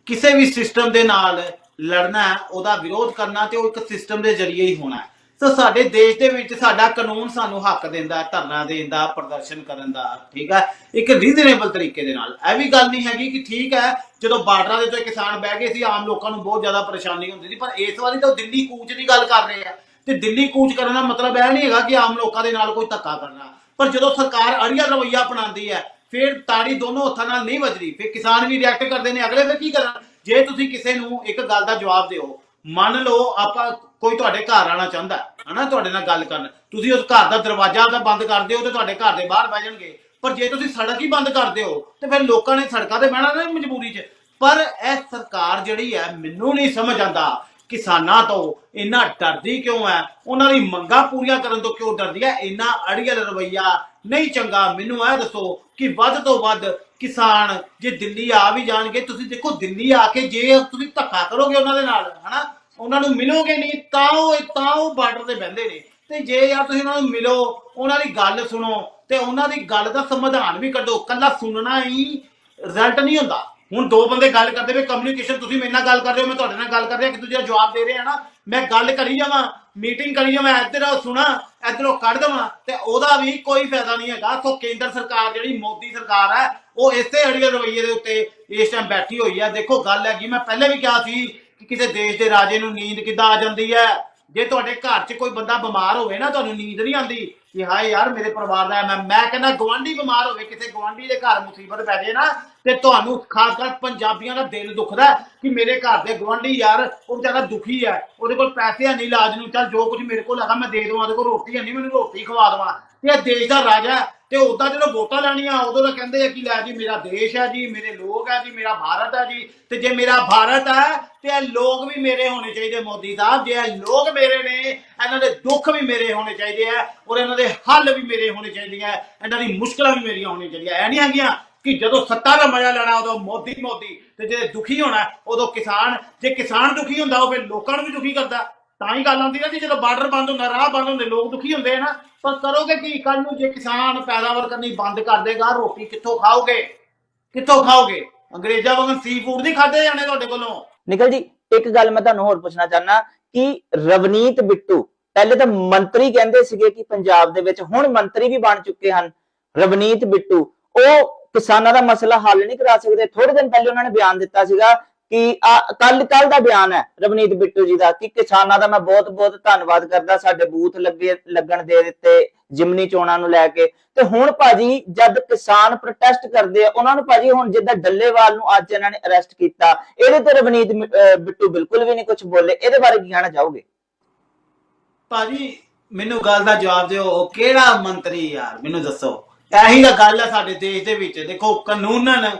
ਕਿਸੇ ਵੀ ਸਿਸਟਮ ਦੇ ਨਾਲ ਲੜਨਾ ਉਹਦਾ ਵਿਰੋਧ ਕਰਨਾ ਤੇ ਉਹ ਇੱਕ ਸਿਸਟਮ ਦੇ ਜ਼ਰੀਏ ਹੀ ਹੋਣਾ ਹੈ। ਸੋ ਸਾਡੇ ਦੇਸ਼ ਦੇ ਵਿੱਚ ਸਾਡਾ ਕਾਨੂੰਨ ਸਾਨੂੰ ਹੱਕ ਦਿੰਦਾ, ਧਰਨਾ ਦੇਣ ਦਾ ਪ੍ਰਦਰਸ਼ਨ ਕਰਨ ਦਾ, ਠੀਕ ਹੈ? ਇੱਕ ਰੀਜ਼ਨੇਬਲ ਤਰੀਕੇ ਦੇ ਨਾਲ। ਇਹ ਵੀ ਗੱਲ ਨਹੀਂ ਹੈਗੀ ਕਿ ਠੀਕ ਹੈ, ਜਦੋਂ ਬਾਰਡਰਾਂ ਦੇ ਉੱਤੇ ਕਿਸਾਨ ਬਹਿ ਗਏ ਸੀ, ਆਮ ਲੋਕਾਂ ਨੂੰ ਬਹੁਤ ਜ਼ਿਆਦਾ ਪਰੇਸ਼ਾਨੀ ਹੁੰਦੀ ਸੀ, ਪਰ ਇਸ ਵਾਰੀ ਤਾਂ ਦਿੱਲੀ ਕੂਚ ਦੀ ਗੱਲ ਕਰ ਰਹੇ ਆ। ਤੇ ਦਿੱਲੀ ਕੂਚ ਕਰਨ ਦਾ ਮਤਲਬ ਇਹ ਨਹੀਂ ਹੈਗਾ ਕਿ ਆਮ ਲੋਕਾਂ ਦੇ ਨਾਲ ਕੋਈ ਧੱਕਾ ਕਰਨਾ। ਪਰ ਜਦੋਂ ਸਰਕਾਰ ਅੜੀਆ ਰਵਈਆ ਅਪਣਾਉਂਦੀ ਹੈ, ਫਿਰ ਤਾੜੀ ਦੋਨੋਂ ਹੱਥਾਂ ਨਾਲ ਨਹੀਂ ਵੱਜਦੀ, ਫਿਰ ਕਿਸਾਨ ਵੀ ਰਿਐਕਟ ਕਰਦੇ ਨੇ, ਅਗਲੇ ਫਿਰ ਕੀ ਕਰਨ? ਜੇ ਤੁਸੀਂ ਕਿਸੇ ਨੂੰ ਇੱਕ ਗੱਲ ਦਾ ਜਵਾਬ ਦਿਓ, ਮੰਨ ਲਓ ਆਪਾਂ ਕੋਈ ਤੁਹਾਡੇ ਘਰ ਆਣਾ ਚਾਹੁੰਦਾ ਹੈ, ਹਨਾ ਤੁਹਾਡੇ ਨਾਲ ਗੱਲ ਕਰਨ। ਤੁਸੀਂ ਉਸ ਘਰ ਦਾ ਦਰਵਾਜ਼ਾ ਤਾਂ ਬੰਦ ਕਰ ਦਿਓ ਤੇ ਤੁਹਾਡੇ ਘਰ ਦੇ ਬਾਹਰ ਬਹਿ ਜਾਣਗੇ। ਪਰ ਜੇ ਤੁਸੀਂ ਸੜਕ ਹੀ ਬੰਦ ਕਰ ਦਿਓ ਤੇ ਫਿਰ ਲੋਕਾਂ ਨੇ ਸੜਕਾਂ ਤੇ ਬਹਿਣਾ ਨਾ ਮਜਬੂਰੀ 'ਚ। ਪਰ ਇਹ ਸਰਕਾਰ ਜਿਹੜੀ ਹੈ ਮੈਨੂੰ ਨਹੀਂ ਸਮਝ ਆਂਦਾ ਕਿਸਾਨਾਂ ਤੋਂ ਇੰਨਾ ਡਰਦੀ ਕਿਉਂ ਹੈ? ਉਹਨਾਂ ਦੀ ਮੰਗਾਂ ਪੂਰੀਆਂ ਕਰਨ ਤੋਂ ਕਿਉਂ ਡਰਦੀ ਹੈ? ਇੰਨਾ ਅੜੀਅਲ ਰਵਈਆ ਨਹੀਂ ਚੰਗਾ। ਮੈਨੂੰ ਇਹ ਦੱਸੋ ਕਿ ਵੱਧ ਤੋਂ ਵੱਧ ਕਿਸਾਨ ਜੇ ਦਿੱਲੀ ਆ ਵੀ ਜਾਣਗੇ ਤੁਸੀਂ ਦੇਖੋ ਦਿੱਲੀ ਆ ਕੇ ਜੇ ਤੁਸੀਂ ਧੱਕਾ ਕਰੋਗੇ ਉਹਨਾਂ ਦੇ ਨਾਲ ਹਨਾ? ਉਹਨਾਂ ਨੂੰ ਮਿਲੋਗੇ ਨਹੀਂ, ਤਾਂ ਉਹ ਤਾਂ ਉਹ ਬਾਰਡਰ ਤੇ ਬਹਿੰਦੇ ਨੇ। ਤੇ ਜੇ ਯਾਰ ਤੁਸੀਂ ਉਹਨਾਂ ਨੂੰ ਮਿਲੋ, ਉਹਨਾਂ ਦੀ ਗੱਲ ਸੁਣੋ, ਤੇ ਉਹਨਾਂ ਦੀ ਗੱਲ ਦਾ ਸਮਾਧਾਨ ਵੀ ਕੱਢੋ। ਕੱਲਾ ਸੁਣਨਾ ਹੀ ਰਿਜ਼ਲਟ ਨਹੀਂ ਹੁੰਦਾ। ਹੁਣ ਦੋ ਬੰਦੇ ਗੱਲ ਕਰਦੇ ਵੇ ਕਮਿਊਨੀਕੇਸ਼ਨ ਤੁਸੀਂ ਮੇਰੇ ਨਾਲ ਗੱਲ ਕਰ ਰਹੇ ਹੋ, ਮੈਂ ਤੁਹਾਡੇ ਨਾਲ ਗੱਲ ਕਰ ਰਿਹਾ ਕਿ ਦੂਜੇ ਦਾ ਜਵਾਬ ਦੇ ਰਿਹਾ ਨਾ। ਮੈਂ ਗੱਲ ਕਰੀ ਜਾਵਾਂ ਮੀਟਿੰਗ ਕਰੀ ਮੈਂ ਇੱਧਰੋਂ ਸੁਣਾ, ਇੱਧਰੋਂ ਕੱਢ ਦੇਵਾਂ। ਤੇ ਉਹਦਾ ਵੀ ਕੋਈ ਫਾਇਦਾ ਨਹੀਂ ਹੈਗਾ। ਸੋ ਕੇਂਦਰ ਸਰਕਾਰ ਜਿਹੜੀ ਮੋਦੀ ਸਰਕਾਰ ਹੈ, ਉਹ ਇਸੇ ਅੜੀਏ ਰਵਈਏ ਦੇ ਉੱਤੇ ਇਸ ਟਾਈਮ ਬੈਠੀ ਹੋਈ ਹੈ। ਦੇਖੋ, ਗੱਲ ਹੈਗੀ, ਮੈਂ ਪਹਿਲੇ ਵੀ ਕਿਹਾ ਸੀ ਕਿ ਕਿਸੇ ਦੇਸ਼ ਦੇ ਰਾਜੇ ਨੂੰ ਨੀਂਦ ਕਿੱਦਾਂ ਆ ਜਾਂਦੀ ਹੈ? ਜੇ ਤੁਹਾਡੇ ਘਰ 'ਚ ਕੋਈ ਬੰਦਾ ਬਿਮਾਰ ਹੋਵੇ ਨਾ, ਤੁਹਾਨੂੰ ਨੀਂਦ ਨਹੀਂ ਆਉਂਦੀ, ਕਿ ਹਾਏ ਯਾਰ ਮੇਰੇ ਪਰਿਵਾਰ ਦਾ ਮੈਂ ਮੈਂ ਕਹਿੰਦਾ ਗਵਾਂਢੀ ਬਿਮਾਰ ਹੋਵੇ ਕਿਸੇ ਗਵਾਂਢੀ ਦੇ ਘਰ ਮੁਸੀਬਤ ਪੈ ਜਾਏ ਨਾ, ਤੇ ਤੁਹਾਨੂੰ ਖਾਸ ਕਰ ਪੰਜਾਬੀਆਂ ਦਾ ਦਿਲ ਦੁਖਦਾ ਹੈ ਕਿ ਮੇਰੇ ਘਰ ਦੇ ਗਵਾਂਢੀ ਯਾਰ, ਉਹ ਵਿਚਾਰਾ ਦੁਖੀ ਹੈ, ਉਹਦੇ ਕੋਲ ਪੈਸੇ ਹੈ ਨਹੀਂ, ਇਲਾਜ ਨੂੰ ਚੱਲ ਜੋ ਕੁਝ ਮੇਰੇ ਕੋਲ ਹੈਗਾ, ਮੈਂ ਦੇ ਦਵਾਂ, ਉਹਦੇ ਕੋਲ ਰੋਟੀ ਹੈ ਨਹੀਂ, ਮੈਨੂੰ ਰੋਟੀ ਖਵਾ ਦਵਾਂ। ਤੇ ਇਹ ਦੇਸ਼ ਦਾ ਰਾਜਾ ਤੇ ਉਦਾਂ ਜਦੋਂ ਵੋਟਾਂ ਲੈਣੀਆਂ, ਉਦੋਂ ਤਾਂ ਕਹਿੰਦੇ ਆ ਕਿ ਲੈ ਜੀ, ਮੇਰਾ ਦੇਸ਼ ਹੈ ਜੀ, ਮੇਰੇ ਲੋਕ ਹੈ ਜੀ, ਮੇਰਾ ਭਾਰਤ ਹੈ ਜੀ। ਤੇ ਜੇ ਮੇਰਾ ਭਾਰਤ ਹੈ, ਤੇ ਇਹ ਲੋਕ ਵੀ ਮੇਰੇ ਹੋਣੇ ਚਾਹੀਦੇ ਮੋਦੀ ਸਾਹਿਬ। ਜੇ ਇਹ ਲੋਕ ਮੇਰੇ ਨੇ, ਇਹਨਾਂ ਦੇ ਦੁੱਖ ਵੀ ਮੇਰੇ ਹੋਣੇ ਚਾਹੀਦੇ ਆ ਔਰ ਇਹਨਾਂ ਦੇ ਹੱਲ ਵੀ ਮੇਰੇ ਹੋਣੇ ਚਾਹੀਦੇ ਆ। ਇਹਨਾਂ ਦੀ ਮੁਸ਼ਕਲਾਂ ਵੀ ਮੇਰੀਆਂ ਹੋਣੀਆਂ ਚਾਹੀਦੀਆਂ। ਐ ਨਹੀਂ ਹੈਗੀਆਂ ਕਿ ਜਦੋਂ ਸੱਤਾ ਦਾ ਮਜ਼ਾ ਲੈਣਾ, ਉਦੋਂ ਮੋਦੀ ਮੋਦੀ। ਤੇ ਜੇ ਦੁਖੀ ਹੋਣਾ, ਉਦੋਂ ਕਿਸਾਨ, ਜੇ ਕਿਸਾਨ ਦੁਖੀ ਹੁੰਦਾ, ਉਹ ਫਿਰ ਲੋਕਾਂ ਨੂੰ ਵੀ ਦੁਖੀ ਕਰਦਾ। ਤਾਂ ਹੀ ਗੱਲ ਆਉਂਦੀ ਨਾ ਕਿ ਜਦੋਂ ਬਾਰਡਰ ਬੰਦ ਹੁੰਦਾ, ਰਾਹ ਬੰਦ ਹੁੰਦੇ, ਲੋਕ ਦੁਖੀ ਹੁੰਦੇ ਨਾ ਪਰ ਕਰੋਗੇ ਕੀ? ਕੱਲ ਨੂੰ ਜੇ ਕਿਸਾਨ ਪੈਦਾਵਾਰ ਕਰਨੀ ਬੰਦ ਕਰ ਦੇਗਾ, ਰੋਟੀ ਕਿੱਥੋਂ ਖਾਓਗੇ? ਕਿੱਥੋਂ ਖਾਓਗੇ? ਅੰਗਰੇਜ਼ਾਂ ਵਾਂਗ ਸੀ ਫੂਡ ਨਹੀਂ ਖਾਦੇ ਜਾਣੇ ਤੁਹਾਡੇ ਕੋਲੋਂ। ਨਿਕਲ ਜੀ, ਇੱਕ ਗੱਲ ਮੈਂ ਤੁਹਾਨੂੰ ਹੋਰ ਪੁੱਛਣਾ ਚਾਹਨਾ ਕਿ ਰਵਨੀਤ ਬਿੱਟੂ, ਪਹਿਲੇ ਤਾਂ ਮੰਤਰੀ ਕਹਿੰਦੇ ਸੀਗੇ ਕਿ ਪੰਜਾਬ ਦੇ ਵਿੱਚ ਹੁਣ ਮੰਤਰੀ ਵੀ ਬਣ ਚੁੱਕੇ ਹਨ, ਰਵਨੀਤ ਬਿੱਟੂ। ਉਹ ਕਿਸਾਨਾਂ ਦਾ ਮਸਲਾ ਹੱਲ ਨਹੀਂ ਕਰਾ ਸਕਦੇ ਥੋੜੇ ਦਿਨ ਪਹਿਲੇ ਉਹਨਾਂ ਨੇ ਬਿਆਨ ਦਿੱਤਾ ਸੀਗਾ ਕਿ ਕੱਲ ਕੱਲ ਦਾ ਬਿਆਨ ਹੈ ਰਵਨੀਤ ਬਿੱਟੂ ਜੀ ਦਾ ਕਿ ਕਿਸਾਨਾਂ ਦਾ ਮੈਂ ਬਹੁਤ ਬਹੁਤ ਧੰਨਵਾਦ ਕਰਦਾ, ਸਾਡੇ ਬੂਥ ਲੱਗੇ, ਲੱਗਣ ਦੇ ਦਿੱਤੇ ਜਿਮਨੀ ਚੋਣਾਂ ਨੂੰ ਲੈ ਕੇ। ਤੇ ਹੁਣ ਭਾਜੀ ਜਦ ਕਿਸਾਨ ਪ੍ਰੋਟੈਸਟ ਕਰਦੇ ਆ, ਉਹਨਾਂ ਨੂੰ ਭਾਜੀ ਹੁਣ ਜਿੱਦਾਂ ਡੱਲੇਵਾਲ ਨੂੰ ਅੱਜ ਇਹਨਾਂ ਨੇ ਅਰੈਸਟ ਕੀਤਾ, ਇਹਦੇ ਤੇ ਰਵਨੀਤ ਬਿੱਟੂ ਬਿਲਕੁਲ ਵੀ ਨਹੀਂ ਕੁਝ ਬੋਲੇ। ਇਹਦੇ ਬਾਰੇ ਕੀ ਕਹਿਣਾ ਚਾਹੋਗੇ? ਭਾਜੀ, ਮੈਨੂੰ ਗੱਲ ਦਾ ਜਵਾਬ ਦਿਓ ਕਿਹੜਾ ਮੰਤਰੀ ਯਾਰ? ਮੈਨੂੰ ਦੱਸੋ। ਇਹੀ ਤਾਂ ਗੱਲ ਹੈ ਸਾਡੇ ਦੇਸ਼ ਦੇ ਵਿੱਚ। ਦੇਖੋ, ਕਾਨੂੰਨਨ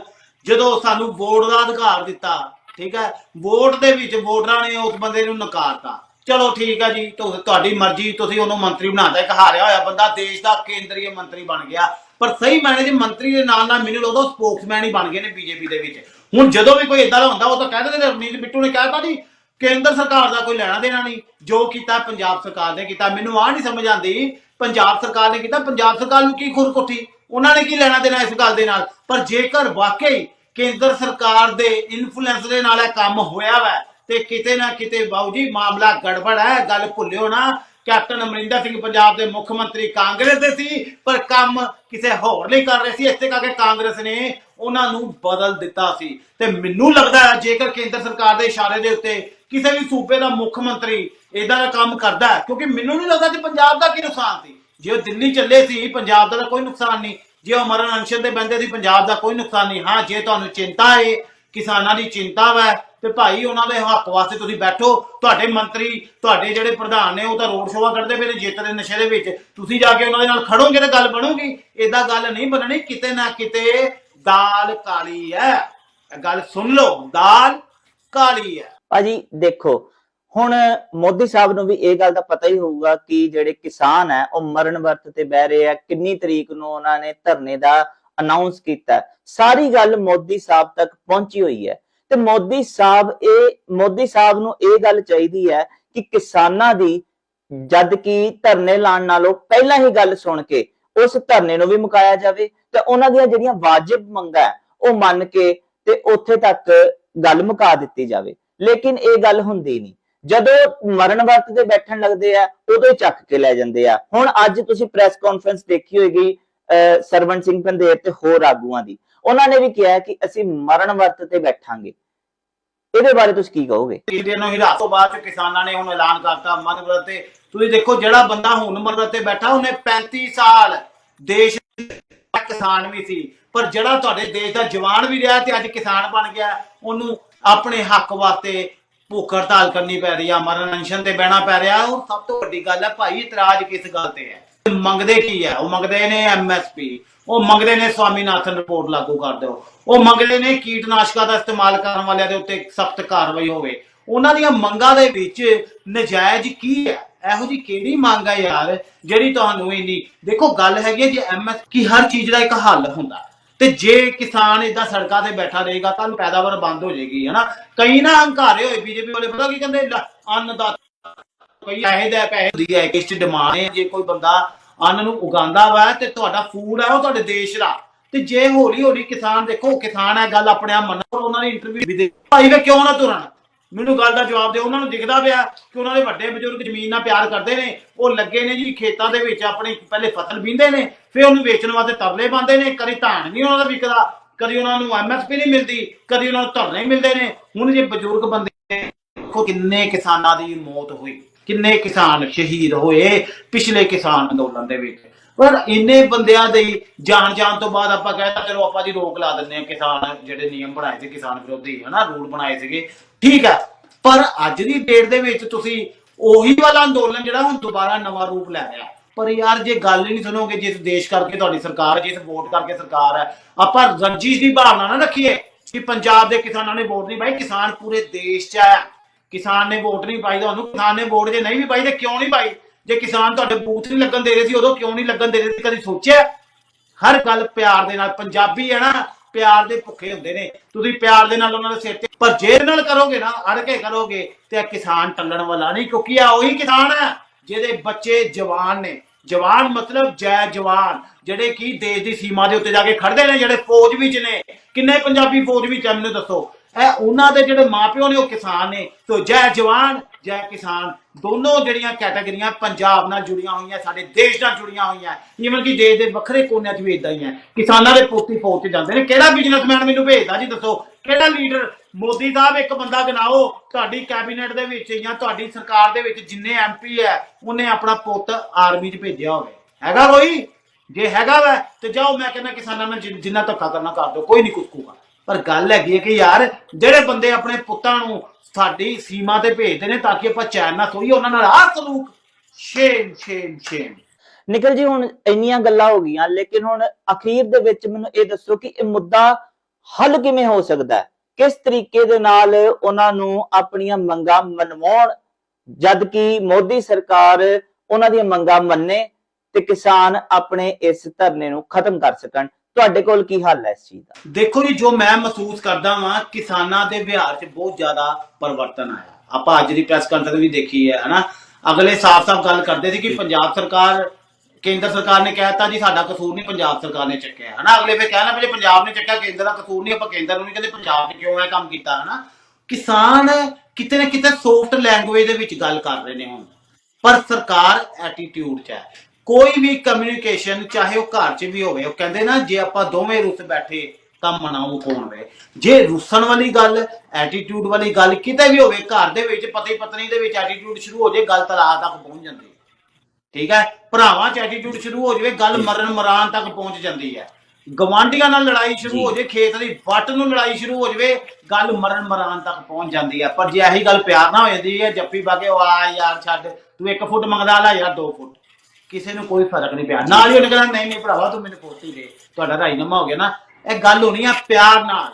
ਜਦੋਂ ਸਾਨੂੰ ਵੋਟ ਦਾ ਅਧਿਕਾਰ ਦਿੱਤਾ, ਠੀਕ ਹੈ ਵੋਟ ਦੇ ਵਿੱਚ ਵੋਟਰਾਂ ਨੇ ਉਸ ਬੰਦੇ ਨੂੰ ਨਕਾਰਤਾ। ਚਲੋ ਠੀਕ ਹੈ ਜੀ ਤੁਹਾਡੀ ਮਰਜ਼ੀ, ਤੁਸੀਂ ਉਹਨੂੰ ਮੰਤਰੀ ਬਣਾਤਾ ਇੱਕ ਹਾਰਿਆ ਹੋਇਆ ਬੰਦਾ ਦੇਸ਼ ਦਾ ਕੇਂਦਰੀ ਮੰਤਰੀ ਬਣ ਗਿਆ। ਪਰ ਸਹੀ ਮਾਇਨੇ ਦੇ ਮੰਤਰੀ ਦੇ ਨਾਲ ਨਾਲ ਮੈਨੂੰ ਲੱਗਦਾ ਸਪੋਕਸਮੈਨ ਹੀ ਬਣ ਗਏ ਨੇ ਬੀਜੇਪੀ ਦੇ ਵਿੱਚ। ਹੁਣ ਜਦੋਂ ਵੀ ਕੋਈ ਇਦਾਂ ਦਾ ਹੁੰਦਾ, ਉਹ ਤਾਂ ਕਹਿ ਦਿੰਦੇ ਨੇ ਰਵਨੀਤ ਬਿੱਟੂ ਨੇ ਕਹਿਤਾ ਜੀ ਕੇਂਦਰ ਸਰਕਾਰ ਦਾ ਕੋਈ ਲੈਣਾ ਦੇਣਾ ਨਹੀਂ। ਜੋ ਕੀਤਾ ਪੰਜਾਬ ਸਰਕਾਰ ਨੇ ਕੀਤਾ। ਮੈਨੂੰ ਆਹ ਨਹੀਂ ਸਮਝ ਆਉਂਦੀ, ਪੰਜਾਬ ਸਰਕਾਰ ਨੇ ਕੀਤਾ, ਪੰਜਾਬ ਸਰਕਾਰ ਨੂੰ ਕੀ ਖੁਰ ਕੁੱਟੀ ਉਹਨਾਂ ਨੇ ਕੀ ਲੈਣਾ ਦੇਣਾ ਇਸ ਗੱਲ ਦੇ ਨਾਲ? ਪਰ ਜੇਕਰ ਵਾਕਈ ਕੇਂਦਰ ਸਰਕਾਰ ਦੇ ਇਨਫਲੂਐਂਸ ਦੇ ਨਾਲ ਇਹ ਕੰਮ ਹੋਇਆ ਵਾ ਤੇ ਕਿਤੇ ਨਾ ਕਿਤੇ ਬਾਊ ਜੀ ਮਾਮਲਾ ਗੜਬੜ ਹੈ, ਗੱਲ ਭੁੱਲਿਓ ਨਾ। ਕੈਪਟਨ ਅਮਰਿੰਦਰ ਸਿੰਘ ਪੰਜਾਬ ਦੇ ਮੁੱਖ ਮੰਤਰੀ ਕਾਂਗਰਸ ਦੇ ਸੀ, ਪਰ ਕੰਮ ਕਿਸੇ ਹੋਰ ਲਈ ਕਰ ਰਹੇ ਸੀ ਇਸੇ ਕਰਕੇ ਕਾਂਗਰਸ ਨੇ ਉਹਨਾਂ ਨੂੰ ਬਦਲ ਦਿੱਤਾ ਸੀ। ਤੇ ਮੈਨੂੰ ਲੱਗਦਾ ਹੈ, ਜੇਕਰ ਕੇਂਦਰ ਸਰਕਾਰ ਦੇ ਇਸ਼ਾਰੇ ਦੇ ਉੱਤੇ ਕਿਸੇ ਵੀ ਸੂਬੇ ਦਾ ਮੁੱਖ ਮੰਤਰੀ ਇਦਾਂ ਦਾ ਕੰਮ ਕਰਦਾ ਕਿਉਂਕਿ ਮੈਨੂੰ ਨਹੀਂ ਲੱਗਦਾ ਕਿ ਪੰਜਾਬ ਦਾ ਕੀ ਨੁਕਸਾਨ ਸੀ। ਜੇ ਉਹ ਦਿੱਲੀ ਚੱਲੇ ਸੀ, ਪੰਜਾਬ ਦਾ ਤਾਂ ਕੋਈ ਨੁਕਸਾਨ ਨਹੀਂ। ਜੇ ਉਹ ਮਰਨ ਅਨਸ਼ਨ ਤੇ ਬੰਦੇ ਸੀ ਪੰਜਾਬ ਦਾ ਕੋਈ ਨੁਕਸਾਨ ਨਹੀਂ, ਹਾਂ, ਜੇ ਤੁਹਾਨੂੰ ਚਿੰਤਾ ਹੈ ਕਿਸਾਨਾਂ ਦੀ ਚਿੰਤਾ ਵਾ, ਤੇ ਭਾਈ ਉਹਨਾਂ ਦੇ ਹੱਕ ਵਾਸਤੇ ਤੁਸੀਂ ਬੈਠੋ, ਤੁਹਾਡੇ ਮੰਤਰੀ, ਤੁਹਾਡੇ ਜਿਹੜੇ ਪ੍ਰਧਾਨ ਨੇ, ਉਹ ਤਾਂ ਰੋਡ ਸ਼ੋਆ ਕਰਦੇ ਪਏ ਨੇ, ਜਿੱਤ ਦੇ ਨਸ਼ੇ ਦੇ ਵਿੱਚ। ਤੁਸੀਂ ਜਾ ਕੇ ਉਹਨਾਂ ਦੇ ਨਾਲ ਖੜੋਗੇ ਤੇ ਗੱਲ ਬਣੂਗੀ। ਏਦਾਂ ਗੱਲ ਨਹੀਂ ਬਣਨੀ, ਕਿਤੇ ਨਾ ਕਿਤੇ ਦਾਲ ਕਾਲੀ ਹੈ ਗੱਲ ਸੁਣ ਲਓ, ਦਾਲ ਕਾਲੀ ਹੈ ਭਾਜੀ, ਦੇਖੋ ਹੁਣ ਮੋਦੀ ਸਾਹਿਬ ਨੂੰ ਵੀ ਇਹ ਗੱਲ ਦਾ ਪਤਾ ਹੀ ਹੋਊਗਾ ਕਿ ਜਿਹੜੇ ਕਿਸਾਨ ਹੈ, ਉਹ ਮਰਨ ਵਰਤ ਤੇ ਬਹਿ ਰਹੇ ਆ। ਕਿੰਨੀ ਤਰੀਕ ਨੂੰ ਉਹਨਾਂ ਨੇ ਧਰਨੇ ਦਾ ਅਨਾਉਂਸ ਕੀਤਾ। ਸਾਰੀ ਗੱਲ ਮੋਦੀ ਸਾਹਿਬ ਤੱਕ ਪਹੁੰਚੀ ਹੋਈ ਹੈ। ਤੇ ਮੋਦੀ ਸਾਹਿਬ ਇਹ, ਮੋਦੀ ਸਾਹਿਬ ਨੂੰ ਇਹ ਗੱਲ ਚਾਹੀਦੀ ਹੈ ਕਿ ਕਿਸਾਨਾਂ ਦੀ ਜਦ ਕਿ ਧਰਨੇ ਲਾਉਣ ਨਾਲੋਂ ਪਹਿਲਾਂ ਹੀ ਗੱਲ ਸੁਣ ਕੇ ਉਸ ਧਰਨੇ ਨੂੰ ਵੀ ਮੁਕਾਇਆ ਜਾਵੇ। ਤੇ ਉਹਨਾਂ ਦੀਆਂ ਜਿਹੜੀਆਂ ਵਾਜਿਬ ਮੰਗਾਂ ਉਹ ਮੰਨ ਕੇ ਤੇ ਉੱਥੇ ਤੱਕ ਗੱਲ ਮੁਕਾ ਦਿੱਤੀ ਜਾਵੇ। ਲੇਕਿਨ ਇਹ ਗੱਲ ਹੁੰਦੀ ਨਹੀਂ। ਜਦੋਂ ਮਰਨ ਵਰਤ ਤੇ ਬੈਠਣ ਲੱਗਦੇ ਆ ਉਦੋਂ ਹੀ ਚੱਕ ਕੇ ਲੈ ਜਾਂਦੇ ਆ। ਹੁਣ ਅੱਜ ਤੁਸੀਂ ਪ੍ਰੈਸ ਕਾਨਫਰੰਸ ਦੇਖੀ ਹੋਏਗੀ ਅਹ, ਸਿੰਘ ਪੰਦੇਰ ਤੇ ਹੋਰ ਆਗੂਆਂ ਦੀ। ਉਹਨਾਂ ਨੇ ਵੀ ਕਿਹਾ ਕਿ ਅਸੀਂ ਮਰਨ ਵਰਤ ਤੇ ਬੈਠਾਂਗੇ। ਇਹਦੇ ਬਾਰੇ ਤੁਸੀਂ ਕੀ ਕਹੋਗੇ? ਇੰਡੀਅਨ ਨੂੰ ਹਿਰਾਸ ਤੋਂ ਬਾਅਦ ਕਿਸਾਨਾਂ ਨੇ ਹੁਣ ਐਲਾਨ ਕਰਤਾ ਮਰਨ ਵਰਤ ਤੇ। ਤੁਸੀਂ ਦੇਖੋ ਜਿਹੜਾ ਬੰਦਾ ਹੁਣ ਮਰਨ ਤੇ ਬੈਠਾ ਉਹਨੇ 35 ਸਾਲ ਦੇਸ਼ ਕਿਸਾਨ ਵੀ ਸੀ। ਪਰ ਜਿਹੜਾ ਤੁਹਾਡੇ ਦੇਸ਼ ਦਾ ਜਵਾਨ ਵੀ ਰਿਹਾ ਤੇ ਅੱਜ ਕਿਸਾਨ ਬਣ ਗਿਆ ਉਹਨੂੰ ਆਪਣੇ ਹੱਕ ਵਾਸਤੇ ਭੁੱਖ ਹੜਤਾਲ ਕਰਨੀ ਪੈ ਰਹੀ ਆ ਮਰਨ ਅਨਸ਼ਨ ਤੇ ਬਹਿਣਾ ਪੈ ਰਿਹਾ, ਉਹ ਸਭ ਤੋਂ ਵੱਡੀ ਗੱਲ ਹੈ ਭਾਈ, ਇਤਰਾਜ਼ ਕਿਸ ਗੱਲ ਤੇ ਹੈ? ਮੰਗਦੇ ਕੀ ਹੈ ਉਹ ਮੰਗਦੇ ਨੇ ਐਮਐਸਪੀ ਉਹ ਮੰਗਦੇ ਨੇ ਸਵਾਮੀਨਾਥਨ ਰਿਪੋਰਟ ਲਾਗੂ ਕਰ ਦਿਓ, ਉਹ ਮੰਗਦੇ ਨੇ ਕੀਟਨਾਸ਼ਕਾਂ ਦਾ ਇਸਤੇਮਾਲ ਕਰਨ ਵਾਲਿਆਂ ਦੇ ਉੱਤੇ ਸਖਤ ਕਾਰਵਾਈ ਹੋਵੇ। ਉਹਨਾਂ ਦੀਆਂ ਮੰਗਾਂ ਦੇ ਵਿੱਚ ਨਜਾਇਜ਼ ਕੀ ਹੈ ਇਹੋ ਜੀ ਕਿਹੜੀ ਮੰਗ ਹੈ ਯਾਰ, ਜਿਹੜੀ ਤੁਹਾਨੂੰ ਇੰਨੀ, ਦੇਖੋ ਗੱਲ ਹੈਗੀ ਹੈ ਜੇ ਐਮਐਸ ਕੀ ਹਰ ਚੀਜ਼ ਦਾ ਇੱਕ ਹੱਲ ਹੁੰਦਾ। ਤੇ ਜੇ ਕਿਸਾਨ ਇਦਾਂ ਸੜਕਾਂ ਤੇ ਬੈਠਾ ਰਹੇਗਾ, ਤਾਂ ਪੈਦਾਵਾਰ ਬੰਦ ਹੋ ਜਾਏਗੀ, ਹਨਾ? ਕਈ ਨਾ ਹੰਕਾਰੇ ਹੋਏ ਬੀਜੇਪੀ ਵਾਲੇ, ਪਤਾ ਕੀ ਕਹਿੰਦੇ? ਅੰਨ ਦਾ ਕੋਈ ਪੈਸੇ ਦਾ ਪੈਸੇ ਹੁੰਦੀ ਹੈ ਕਿਸ ਚ ਡਿਮਾਂਡ ਹੈ, ਜੇ ਕੋਈ ਬੰਦਾ ਅੰਨ ਨੂੰ ਉਗਾਉਂਦਾ ਵਾ ਤੇ ਤੁਹਾਡਾ ਫੂਡ ਹੈ ਉਹ ਤੁਹਾਡੇ ਦੇਸ਼ ਦਾ। ਤੇ ਜੇ ਹੌਲੀ ਹੌਲੀ ਕਿਸਾਨ ਦੇਖੋ, ਕਿਸਾਨ ਹੈ ਗੱਲ ਆਪਣੇ ਆਪ ਮੰਨੋ ਉਹਨਾਂ ਨੇ ਇੰਟਰਵਿਊ ਵੀ ਦੇ ਭਾਈ ਵੇ ਕਿਉਂ ਨਾ ਤੁਰਨ? ਮੈਨੂੰ ਗੱਲ ਦਾ ਜਵਾਬ ਦਿਓ, ਉਹਨਾਂ ਨੂੰ ਦਿਖਦਾ ਪਿਆ ਕਿ ਉਹਨਾਂ ਦੇ ਵੱਡੇ ਬਜ਼ੁਰਗ ਜ਼ਮੀਨ ਨਾਲ ਪਿਆਰ ਕਰਦੇ ਨੇ, ਉਹ ਲੱਗੇ ਨੇ ਜੀ ਖੇਤਾਂ ਦੇ ਵਿੱਚ, ਆਪਣੀ ਪਹਿਲੇ ਫਸਲ ਬੀਂਦੇ ਨੇ, ਫਿਰ ਉਹਨੂੰ ਵੇਚਣ ਵਾਸਤੇ ਤਰਲੇ ਪਾਉਂਦੇ ਨੇ, ਕਦੀ ਧਾਨ ਨਹੀਂ ਉਹਨਾਂ ਦਾ ਵਿਕਦਾ, ਕਦੀ ਉਹਨਾਂ ਨੂੰ ਐਮਐਸਪੀ ਨਹੀਂ ਮਿਲਦੀ, ਕਦੀ ਉਹਨਾਂ ਨੂੰ ਧਰਨੇ ਮਿਲਦੇ ਨੇ। ਹੁਣ ਜੇ ਬਜ਼ੁਰਗ ਬੰਦੇ ਦੇਖੋ ਕਿੰਨੇ ਕਿਸਾਨਾਂ ਦੀ ਮੌਤ ਹੋਈ, ਕਿੰਨੇ ਕਿਸਾਨ ਸ਼ਹੀਦ ਹੋਏ ਪਿਛਲੇ ਕਿਸਾਨ ਅੰਦੋਲਨ ਦੇ ਵਿੱਚ। ਪਰ ਇੰਨੇ ਬੰਦਿਆਂ ਦੇ ਜਾਣ ਜਾਣ ਤੋਂ ਬਾਅਦ ਆਪਾਂ ਕਹਿੰਦਾ ਚਲੋ ਆਪਾਂ ਜੀ ਰੋਕ ਲਾ ਦਿੰਦੇ ਆ ਕਿਸਾਨ ਜਿਹੜੇ ਨਿਯਮ ਬਣਾਏ ਸੀ, ਕਿਸਾਨ ਵਿਰੋਧੀ ਹਨਾ, ਰੂਲ ਬਣਾਏ ਸੀਗੇ। ਠੀਕ ਹੈ, ਪਰ ਅੱਜ ਦੀ ਡੇਟ ਦੇ ਵਿੱਚ ਤੁਸੀਂ ਉਹੀ ਵਾਲਾ ਅੰਦੋਲਨ ਜਿਹੜਾ ਹੁਣ ਦੁਬਾਰਾ ਨਵਾਂ ਰੂਪ ਲੈ ਰਿਹਾ। ਪਰ ਯਾਰ, ਜੇ ਗੱਲ ਨਹੀਂ ਸੁਣੋਗੇ ਜਿਸ ਦੇਸ਼ ਕਰਕੇ ਤੁਹਾਡੀ ਸਰਕਾਰ ਜਿਸ ਵੋਟ ਕਰਕੇ ਸਰਕਾਰ ਹੈ, ਆਪਾਂ ਰੰਜੀਸ਼ ਦੀ ਭਾਵਨਾ ਨਾ ਰੱਖੀਏ ਕਿ ਪੰਜਾਬ ਦੇ ਕਿਸਾਨਾਂ ਨੇ ਵੋਟ ਨਹੀਂ ਪਾਈ, ਕਿਸਾਨ ਪੂਰੇ ਦੇਸ਼ 'ਚ ਹੈ। ਕਿਸਾਨ ਨੇ ਵੋਟ ਨਹੀਂ ਪਾਈ ਤੁਹਾਨੂੰ ਕਿਸਾਨ ਨੇ ਵੋਟ ਜੇ ਨਹੀਂ ਵੀ ਪਾਈ ਤੇ ਕਿਉਂ ਨਹੀਂ ਪਾਈ? ਜੇ ਕਿਸਾਨ ਤੁਹਾਡੇ ਬੂਥ ਨਹੀਂ ਲੱਗਣ ਦੇ ਰਹੇ ਸੀ, ਉਦੋਂ ਕਿਉਂ ਨਹੀਂ ਲੱਗਣ ਦੇ ਰਹੇ ਸੀ? ਕਦੀ ਸੋਚਿਆ? ਹਰ ਗੱਲ ਪਿਆਰ ਦੇ ਨਾਲ, ਪੰਜਾਬੀ ਹੈ ਨਾ, ਪਿਆਰ ਦੇ ਭੁੱਖੇ ਹੁੰਦੇ ਨੇ। ਤੁਸੀਂ ਪਿਆਰ ਦੇ ਨਾਲ ਉਹਨਾਂ ਦੇ ਸਿਰ ਤੇ, ਪਰ ਜੇ ਨਾਲ ਕਰੋਗੇ ਨਾ ਅੜ ਕੇ ਕਰੋਗੇ, ਤੇ ਕਿਸਾਨ ਟੱਲਣ ਵਾਲਾ ਨਹੀਂ, ਕਿਉਂਕਿ ਆ ਉਹੀ ਕਿਸਾਨ ਹੈ, ਜਿਹਦੇ ਬੱਚੇ ਜਵਾਨ ਨੇ। ਜਵਾਨ ਮਤਲਬ ਜੈ ਜਵਾਨ, ਜਿਹੜੇ ਕੀ ਦੇਸ਼ ਦੀ ਸੀਮਾ ਦੇ ਉੱਤੇ ਜਾ ਕੇ ਖੜਦੇ ਨੇ, ਜਿਹੜੇ ਫੌਜ ਵਿੱਚ ਨੇ। ਕਿੰਨੇ ਪੰਜਾਬੀ ਫੌਜ ਵਿੱਚ ਆ, ਮੈਨੂੰ ਦੱਸੋ? ਇਹ ਉਹਨਾਂ ਦੇ ਜਿਹੜੇ ਮਾਪਿਓ ਨੇ, ਉਹ ਕਿਸਾਨ ਨੇ। ਸੋ ਜੈ ਜਵਾਨ, ਜੈ ਕਿਸਾਨ। ਦੋਨੋਂ ਜਿਹੜੀਆਂ ਕੈਟਾਗਰੀਆਂ ਪੰਜਾਬ ਨਾਲ ਜੁੜੀਆਂ ਹੋਈਆਂ, ਸਾਡੇ ਦੇਸ਼ ਨਾਲ ਜੁੜੀਆਂ ਹੋਈਆਂ। ਈਵਨ ਕਿ ਦੇਸ਼ ਦੇ ਵੱਖਰੇ ਕੋਨਿਆਂ 'ਚ ਵੀ ਇਦਾਂ ਹੀ ਹੈ। ਕਿਸਾਨਾਂ ਦੇ ਪੋਤੀ ਫੌਜ 'ਚ ਜਾਂਦੇ ਨੇ। ਕਿਹੜਾ ਬਿਜ਼ਨਸਮੈਨ ਮੈਨੂੰ ਭੇਜਦਾ ਜੀ, ਦੱਸੋ? ਕਿਹੜਾ ਲੀਡਰ ਮੋਦੀ ਸਾਹਿਬ ਇੱਕ ਬੰਦਾ ਗਿਣਾਓ। ਤੁਹਾਡੀ ਕੈਬਨਿਟ ਦੇ ਵਿੱਚ ਜਾਂ ਤੁਹਾਡੀ ਸਰਕਾਰ ਦੇ ਵਿੱਚ ਜਿੰਨੇ ਐਮਪੀ ਹੈ, ਉਹਨੇ ਆਪਣਾ ਪੁੱਤ ਆਰਮੀ 'ਚ ਭੇਜਿਆ ਹੋਵੇ। ਹੈਗਾ ਕੋਈ? ਜੇ ਹੈਗਾ ਵਾ, ਤੇ ਜਾਓ, ਮੈਂ ਕਹਿੰਦਾ ਕਿਸਾਨਾਂ ਨਾਲ ਜਿੰਨਾ ਧੱਕਾ ਕਰਨਾ ਕਰ ਦਿਓ। ਕੋਈ ਨਹੀਂ ਕੁਸਕੂਗਾ ਪਰ ਗੱਲ ਹੈਗੀ ਹੈ ਕਿ ਯਾਰ, ਜਿਹੜੇ ਬੰਦੇ ਆਪਣੇ ਪੁੱਤਾਂ ਨੂੰ ਸਾਡੀ ਸੀਮਾ ਤੇ ਭੇਜਦੇ ਨੇ ਤਾਂ ਕਿ ਆਪਾਂ ਚੈਨ ਨਾਲ ਸੋਈਏ, ਉਹਨਾਂ ਨਾਲ ਆਹ ਸਲੂਕ। ਸ਼ੇਮ ਸ਼ੇਮ ਸ਼ੇਮ ਨਿਕਲ ਜੀ, ਹੁਣ ਇੰਨੀਆਂ ਗੱਲਾਂ ਹੋ ਗਈਆਂ, ਲੇਕਿਨ ਹੁਣ ਅਖੀਰ ਦੇ ਵਿੱਚ ਮੈਨੂੰ ਇਹ ਦੱਸੋ ਕਿ ਇਹ ਮੁੱਦਾ ਹੱਲ ਕਿਵੇਂ ਹੋ ਸਕਦਾ ਹੈ? ਕਿਸ ਤਰੀਕੇ ਦੇ ਨਾਲ ਉਹਨਾਂ ਨੂੰ ਆਪਣੀਆਂ ਮੰਗਾਂ ਮਨਵਾਉਣ, ਜਦ ਕਿ ਮੋਦੀ ਸਰਕਾਰ ਉਹਨਾਂ ਦੀਆਂ ਮੰਗਾਂ ਮੰਨੇ ਤੇ ਕਿਸਾਨ ਆਪਣੇ ਇਸ ਧਰਨੇ ਨੂੰ ਖਤਮ ਕਰ ਸਕਣ? ਤੁਹਾਡੇ ਕੋਲ ਕੀ ਹੱਲ ਹੈ ਇਸ ਚੀਜ਼ ਦਾ? ਦੇਖੋ ਜੀ, ਜੋ ਮੈਂ ਮਹਿਸੂਸ ਕਰਦਾ ਵਾਂ, ਕਿਸਾਨਾਂ ਦੇ ਵਿਹਾਰ 'ਚ ਬਹੁਤ ਜ਼ਿਆਦਾ ਪਰਿਵਰਤਨ ਆਇਆ। ਆਪਾਂ ਅੱਜ ਦੀ ਪ੍ਰੈਸ ਕਾਨਫਰੰਸ ਵੀ ਦੇਖੀ ਹੈ, ਹਨਾ? ਅਗਲੇ ਸਾਫ਼-ਸਾਫ਼ ਗੱਲ ਕਰਦੇ ਸੀ ਕਿ ਪੰਜਾਬ ਸਰਕਾਰ, ਕੇਂਦਰ ਸਰਕਾਰ ਨੇ ਕਹਿਤਾ ਜੀ, ਸਾਡਾ ਕਸੂਰ ਨਹੀਂ ਪੰਜਾਬ ਸਰਕਾਰ ਨੇ ਚੱਕਿਆ, ਹਨਾ? ਅਗਲੇ ਫਿਰ ਕਹਿਣਾ ਵੀ ਪੰਜਾਬ ਨੇ ਚੱਕਿਆ, ਕੇਂਦਰ ਦਾ ਕਸੂਰ ਨਹੀਂ, ਆਪਾਂ ਕੇਂਦਰ ਨੂੰ ਨਹੀਂ ਕਹਿੰਦੇ ਪੰਜਾਬ ਨੇ ਕਿਉਂ ਇਹ ਕੰਮ ਕੀਤਾ, ਹਨਾ? ਕਿਸਾਨ ਕਿਤੇ ਨਾ ਕਿਤੇ ਸੌਫਟ ਲੈਂਗੁਏਜ ਦੇ ਵਿੱਚ ਗੱਲ ਕਰ ਰਹੇ ਨੇ ਹੁਣ। ਪਰ ਸਰਕਾਰ ਐਟੀਟਿਊਡ 'ਚ ਹੈ। ਕੋਈ ਵੀ ਕਮਿਊਨੀਕੇਸ਼ਨ ਚਾਹੇ ਉਹ ਘਰ 'ਚ ਵੀ ਹੋਵੇ ਉਹ ਕਹਿੰਦੇ ਨਾ ਜੇ ਆਪਾਂ ਦੋਵੇਂ ਰੁੱਸ ਬੈਠੇ ਤਾਂ ਮਨਾਉ ਕੌਣ ਵੇ? ਜੇ ਰੁੱਸਣ ਵਾਲੀ ਗੱਲ ਐਟੀਟਿਊਡ ਵਾਲੀ ਗੱਲ ਕਿਤੇ ਵੀ ਹੋਵੇ ਘਰ ਦੇ ਵਿੱਚ ਪਤੀ ਪਤਨੀ ਦੇ ਵਿੱਚ ਐਟੀਟਿਊਡ ਸ਼ੁਰੂ ਹੋ ਜੇ ਗੱਲ ਤਲਾਕ ਤੱਕ ਪਹੁੰਚ ਜਾਂਦੀ ਹੈ। ਠੀਕ ਹੈ? ਭਰਾਵਾਂ 'ਚ ਐਟੀਟਿਊਡ ਸ਼ੁਰੂ ਹੋ ਜਾਵੇ ਗੱਲ ਮਰਨ ਮਰਾਨ ਤੱਕ ਪਹੁੰਚ ਜਾਂਦੀ ਹੈ। ਗਵਾਂਢੀਆਂ ਨਾਲ ਲੜਾਈ ਸ਼ੁਰੂ ਹੋ ਜੇ। ਖੇਤ ਦੀ ਵੱਟ ਨੂੰ ਲੜਾਈ ਸ਼ੁਰੂ ਹੋ ਜਾਵੇ ਗੱਲ ਮਰਨ ਮਰਾਨ ਤੱਕ ਪਹੁੰਚ ਜਾਂਦੀ ਹੈ। ਪਰ ਜੇ ਇਹੀ ਗੱਲ ਪਿਆਰ ਨਾਲ ਹੋ ਜਾਂਦੀ ਹੈ ਜੱਫੀ ਪਾ ਕੇ ਆ ਯਾਰ ਛੱਡ ਤੂੰ 1 ਫੁੱਟ ਮੰਗਦਾ ਲੈ ਯਾਰ 2 ਫੁੱਟ। ਕਿਸੇ ਨੂੰ ਕੋਈ ਫ਼ਰਕ ਨਹੀਂ ਪਿਆ। ਨਾਲ ਹੀ ਉਹਨੇ ਕਹਿਣਾ ਨਹੀਂ ਨਹੀਂ ਭਰਾਵਾ ਤੂੰ ਮੈਨੂੰ ਪੋਤੀ ਦੇ। ਤੁਹਾਡਾ ਰਾਜੀਨਾਮਾ ਹੋ ਗਿਆ ਨਾ। ਇਹ ਗੱਲ ਹੋਣੀ ਆ ਪਿਆਰ ਨਾਲ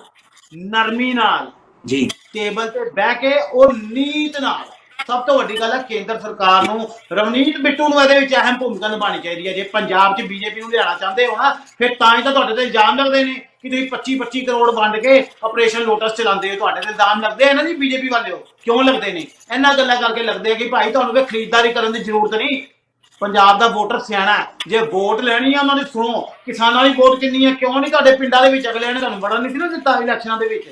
ਨਰਮੀ ਨਾਲ। ਜੀ। ਟੇਬਲ ਤੇ ਬਹਿ ਕੇ ਉਹ ਨੀਤ ਨਾਲ। ਸਭ ਤੋਂ ਵੱਡੀ ਗੱਲ ਹੈ ਕੇਂਦਰ ਸਰਕਾਰ ਨੂੰ ਰਵਨੀਤ ਬਿੱਟੂ ਨੂੰ ਇਹਦੇ ਵਿੱਚ ਅਹਿਮ ਭੂਮਿਕਾ ਨਿਭਾਉਣੀ ਚਾਹੀਦੀ ਹੈ ਜੇ ਪੰਜਾਬ 'ਚ ਬੀਜੇਪੀ ਨੂੰ ਲਿਆਉਣਾ ਚਾਹੁੰਦੇ ਹੋ ਨਾ ਫਿਰ ਤਾਂ ਹੀ ਤਾਂ ਤੁਹਾਡੇ ਤੇ ਇਲਜ਼ਾਮ ਲੱਗਦੇ ਨੇ ਕਿ ਤੁਸੀਂ 25 25 ਕਰੋੜ ਵੰਡ ਕੇ ਆਪਰੇਸ਼ਨ ਲੋਟਸ ਚਲਾਉਂਦੇ ਹੋ। ਤੁਹਾਡੇ ਤੇ ਇਲਜ਼ਾਮ ਲੱਗਦੇ ਆ ਨਾ ਜੀ ਬੀਜੇਪੀ ਵਾਲਿਓ ਕਿਉਂ ਲੱਗਦੇ ਨੇ? ਇਹਨਾਂ ਗੱਲਾਂ ਕਰਕੇ ਲੱਗਦੇ ਆ ਕਿ ਭਾਈ ਤੁਹਾਨੂੰ ਵੀ ਖਰੀਦਦਾਰੀ ਕਰਨ ਦੀ ਜ਼ਰੂਰਤ ਨਹੀਂ। ਪੰਜਾਬ ਦਾ ਵੋਟਰ ਸਿਆਣਾ ਹੈ। ਜੇ ਵੋਟ ਲੈਣੀ ਆ ਉਹਨਾਂ ਦੀ ਸੁਣੋ, ਕਿਸਾਨਾਂ ਦੀ ਵੋਟ ਕਿੰਨੀ ਹੈ ਕਿਉਂ ਨਹੀਂ ਤੁਹਾਡੇ ਪਿੰਡਾਂ ਦੇ ਵਿੱਚ ਅਗਲਿਆਂ ਨੇ ਤੁਹਾਨੂੰ ਵੜਨ ਨਹੀਂ ਸੀ ਨਾ ਦਿੱਤਾ ਇਲੈਕਸ਼ਨਾਂ ਦੇ ਵਿੱਚ?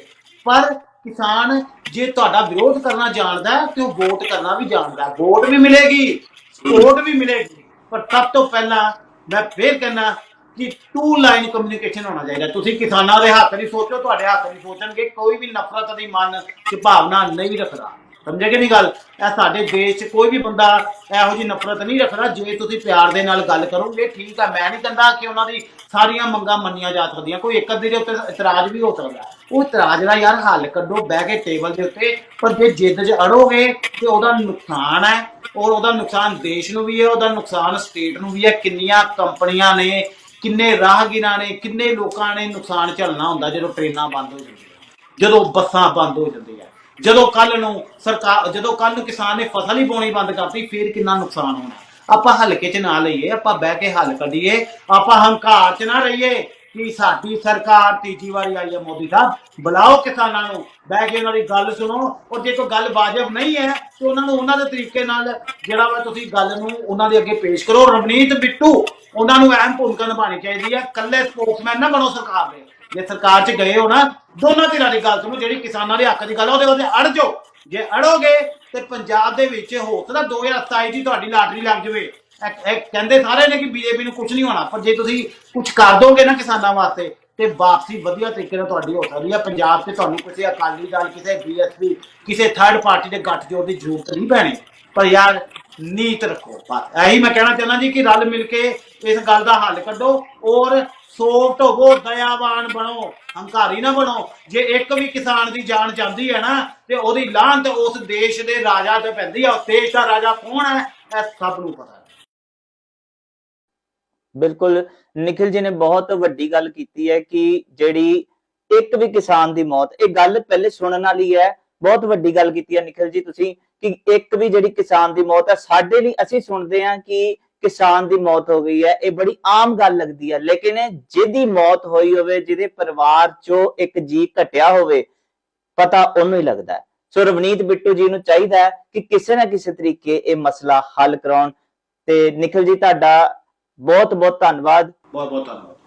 ਪਰ ਕਿਸਾਨ ਜੇ ਤੁਹਾਡਾ ਵਿਰੋਧ ਕਰਨਾ ਜਾਣਦਾ ਹੈ, ਤੇ ਉਹ ਵੋਟ ਕਰਨਾ ਵੀ ਜਾਣਦਾ ਹੈ। ਵੋਟ ਵੀ ਮਿਲੇਗੀ ਵੋਟ ਵੀ ਮਿਲੇਗੀ। ਪਰ ਸਭ ਤੋਂ ਪਹਿਲਾਂ ਮੈਂ ਫੇਰ ਕਹਿਣਾ ਕਿ ਟੂ ਲਾਈਨ ਕਮਿਊਨੀਕੇਸ਼ਨ ਹੋਣਾ ਚਾਹੀਦਾ ਤੁਸੀਂ ਕਿਸਾਨਾਂ ਦੇ ਹੱਥ ਨਹੀਂ ਸੋਚੋ, ਤੁਹਾਡੇ ਹੱਥ ਨਹੀਂ ਸੋਚਣਗੇ। ਕੋਈ ਵੀ ਨਫ਼ਰਤ ਦੀ ਮਨ ਚ ਭਾਵਨਾ ਨਹੀਂ ਰੱਖਦਾ। ਸਮਝੇ ਕਿ ਨਹੀਂ ਗੱਲ? ਇਹ ਸਾਡੇ ਦੇਸ਼ 'ਚ ਕੋਈ ਵੀ ਬੰਦਾ ਇਹੋ ਜਿਹੀ ਨਫ਼ਰਤ ਨਹੀਂ ਰੱਖਦਾ ਜੇ ਤੁਸੀਂ ਪਿਆਰ ਦੇ ਨਾਲ ਗੱਲ ਕਰੋਗੇ, ਠੀਕ ਆ, ਮੈਂ ਨਹੀਂ ਕਹਿੰਦਾ ਕਿ ਉਹਨਾਂ ਦੀ ਸਾਰੀਆਂ ਮੰਗਾਂ ਮੰਨੀਆਂ ਜਾ ਸਕਦੀਆਂ, ਕੋਈ ਇੱਕ ਅੱਧੇ ਦੇ ਉੱਤੇ ਇਤਰਾਜ਼ ਵੀ ਹੋ ਸਕਦਾ। ਉਹ ਇਤਰਾਜ਼ ਦਾ ਯਾਰ ਹੱਲ ਕੱਢੋ, ਬਹਿ ਕੇ ਟੇਬਲ ਦੇ ਉੱਤੇ, ਪਰ ਜੇ ਜਿੱਦ 'ਚ ਅੜੋਗੇ ਤੇ ਉਹਦਾ ਨੁਕਸਾਨ ਹੈ, ਔਰ ਉਹਦਾ ਨੁਕਸਾਨ ਦੇਸ਼ ਨੂੰ ਵੀ ਹੈ, ਉਹਦਾ ਨੁਕਸਾਨ ਸਟੇਟ ਨੂੰ ਵੀ ਹੈ, ਕਿੰਨੀਆਂ ਕੰਪਨੀਆਂ ਨੇ, ਕਿੰਨੇ ਰਾਹਗੀਰਾਂ ਨੇ, ਕਿੰਨੇ ਲੋਕਾਂ ਨੇ ਨੁਕਸਾਨ ਝੱਲਣਾ ਹੁੰਦਾ ਜਦੋਂ ਟ੍ਰੇਨਾਂ ਬੰਦ ਹੋ ਜਾਂਦੀਆਂ, ਜਦੋਂ ਬੱਸਾਂ ਬੰਦ ਹੋ ਜਾਂਦੀਆਂ। ਜਦੋਂ ਕੱਲ ਨੂੰ ਸਰਕਾਰ ਜਦੋਂ ਕੱਲ ਨੂੰ ਕਿਸਾਨ ਨੇ ਫਸਲ ਹੀ ਪਾਉਣੀ ਬੰਦ ਕਰਤੀ, ਫਿਰ ਕਿੰਨਾ ਨੁਕਸਾਨ ਹੋਣਾ। ਆਪਾਂ ਹਲਕੇ 'ਚ ਨਾ ਲਈਏ, ਆਪਾਂ ਬਹਿ ਕੇ ਹੱਲ ਕੱਢੀਏ ਆਪਾਂ ਹੰਕਾਰ 'ਚ ਨਾ ਰਹੀਏ ਕਿ ਸਾਡੀ ਸਰਕਾਰ ਤੀਜੀ ਵਾਰੀ ਆਈ ਹੈ ਮੋਦੀ ਸਾਹਿਬ। ਬੁਲਾਓ ਕਿਸਾਨਾਂ ਨੂੰ, ਬਹਿ ਕੇ ਉਹਨਾਂ ਦੀ ਗੱਲ ਸੁਣੋ। ਔਰ ਜੇ ਕੋਈ ਗੱਲ ਵਾਜਬ ਨਹੀਂ ਹੈ, ਤੇ ਉਹਨਾਂ ਨੂੰ ਉਹਨਾਂ ਦੇ ਤਰੀਕੇ ਨਾਲ ਜਿਹੜਾ ਵਾ ਤੁਸੀਂ ਗੱਲ ਨੂੰ ਉਹਨਾਂ ਦੇ ਅੱਗੇ ਪੇਸ਼ ਕਰੋ। ਰਵਨੀਤ ਬਿੱਟੂ, ਉਹਨਾਂ ਨੂੰ ਅਹਿਮ ਭੂਮਿਕਾ ਨਿਭਾਉਣੀ ਚਾਹੀਦੀ ਹੈ। ਕੱਲੇ ਸਪੋਕਸਮੈਨ ਨਾ ਬਣੋ ਸਰਕਾਰ ਦੇ। ਜੇ ਸਰਕਾਰ 'ਚ ਗਏ ਹੋ ਨਾ, ਦੋਨਾਂ ਧਿਰਾਂ ਦੀ ਗੱਲ ਸੁਣੋ, ਜਿਹੜੀ ਕਿਸਾਨਾਂ ਦੇ ਹੱਕ ਦੀ ਗੱਲ ਆ, ਉਹਦੇ ਉਹਦੇ ਅੜ ਜਾਓ। ਜੇ ਅੜੋਗੇ ਤੇ ਪੰਜਾਬ ਦੇ ਵਿੱਚ ਹੋ ਸਕਦਾ 2027 ਦੀ ਤੁਹਾਡੀ ਲਾਟਰੀ ਲੱਗ ਜਾਵੇ। ਇਹ- ਇਹ ਕਹਿੰਦੇ ਸਾਰੇ ਨੇ ਕਿ ਬੀਜੇਪੀ ਨੂੰ ਕੁਝ ਨਹੀਂ ਹੋਣਾ, ਪਰ ਜੇ ਤੁਸੀਂ ਕੁਝ ਕਰ ਦੋਗੇ ਨਾ ਕਿਸਾਨਾਂ ਵਾਸਤੇ, ਤੇ ਵਾਪਸੀ ਵਧੀਆ ਤਰੀਕੇ ਨਾਲ ਤੁਹਾਡੀ ਹੋ ਸਕਦੀ ਹੈ ਪੰਜਾਬ 'ਚ ਤੁਹਾਨੂੰ ਕਿਸੇ ਅਕਾਲੀ ਦਲ, ਕਿਸੇ ਬੀਐਸਪੀ ਕਿਸੇ ਥਰਡ ਪਾਰਟੀ ਦੇ ਗੱਠਜੋੜ ਦੀ ਜ਼ਰੂਰਤ ਨਹੀਂ ਪੈਣੀ। ਪਰ ਯਾਰ, ਨੀਤ ਰੱਖੋ ਬਸ। ਇਹੀ ਮੈਂ ਕਹਿਣਾ ਚਾਹੁੰਦਾ ਜੀ ਕਿ ਰਲ ਮਿਲ ਕੇ ਇਸ ਗੱਲ ਦਾ ਹੱਲ ਕੱਢੋ ਔਰ ਸੋਫਟ ਹੋਵੋ ਦਇਆਵਾਨ ਬਣੋ, ਹੰਕਾਰੀ ਨਾ ਬਣੋ। ਜੇ ਇੱਕ ਵੀ ਕਿਸਾਨ ਦੀ ਜਾਨ ਜਾਂਦੀ ਹੈ ਨਾ, ਤੇ ਉਹਦੀ ਲਾਹਨਤ ਉਸ ਦੇਸ਼ ਦੇ ਰਾਜਾ ਤੇ ਪੈਂਦੀ ਹੈ ਉਸ ਦੇਸ਼ ਦਾ ਰਾਜਾ ਕੌਣ ਹੈ? ਇਹ ਸਭ ਨੂੰ ਪਤਾ ਹੈ। ਬਿਲਕੁਲ, ਨikhil ਜੀ ਨੇ ਬਹੁਤ ਵੱਡੀ ਗੱਲ ਕੀਤੀ ਹੈ ਕਿ ਜਿਹੜੀ ਇੱਕ ਵੀ ਕਿਸਾਨ ਦੀ ਮੌਤ, ਇਹ ਗੱਲ ਪਹਿਲੇ ਸੁਣਨ ਵਾਲੀ ਹੈ। ਬਹੁਤ ਵੱਡੀ ਗੱਲ ਕੀਤੀ ਹੈ ਨikhil ਜੀ ਤੁਸੀਂ ਕਿ ਇੱਕ ਵੀ ਜਿਹੜੀ ਕਿਸਾਨ ਦੀ ਮੌਤ ਹੈ, ਸਾਡੇ ਲਈ ਅਸੀਂ ਸੁਣਦੇ ਹਾਂ ਕਿ ਕਿਸਾਨ ਦੀ ਮੌਤ ਹੋ ਗਈ ਹੈ, ਇਹ ਬੜੀ ਆਮ ਗੱਲ ਲੱਗਦੀ ਹੈ। ਲੇਕਿਨ ਜਿਹਦੀ ਮੌਤ ਹੋਈ ਹੋਵੇ, ਜਿਹਦੇ ਪਰਿਵਾਰ ਚੋਂ ਇੱਕ ਜੀ ਘਟਿਆ ਹੋਵੇ, ਪਤਾ ਉਹਨੂੰ ਹੀ ਲੱਗਦਾ ਹੈ। ਸੋ ਰਵਨੀਤ ਬਿੱਟੂ ਜੀ ਨੂੰ ਚਾਹੀਦਾ ਹੈ ਕਿ ਕਿਸੇ ਨਾ ਕਿਸੇ ਤਰੀਕੇ ਇਹ ਮਸਲਾ ਹੱਲ ਕਰਾਉਣ। ਤੇ ਨਿਖਿਲ ਜੀ, ਤੁਹਾਡਾ ਬਹੁਤ ਬਹੁਤ ਧੰਨਵਾਦ। ਬਹੁਤ ਬਹੁਤ ਧੰਨਵਾਦ।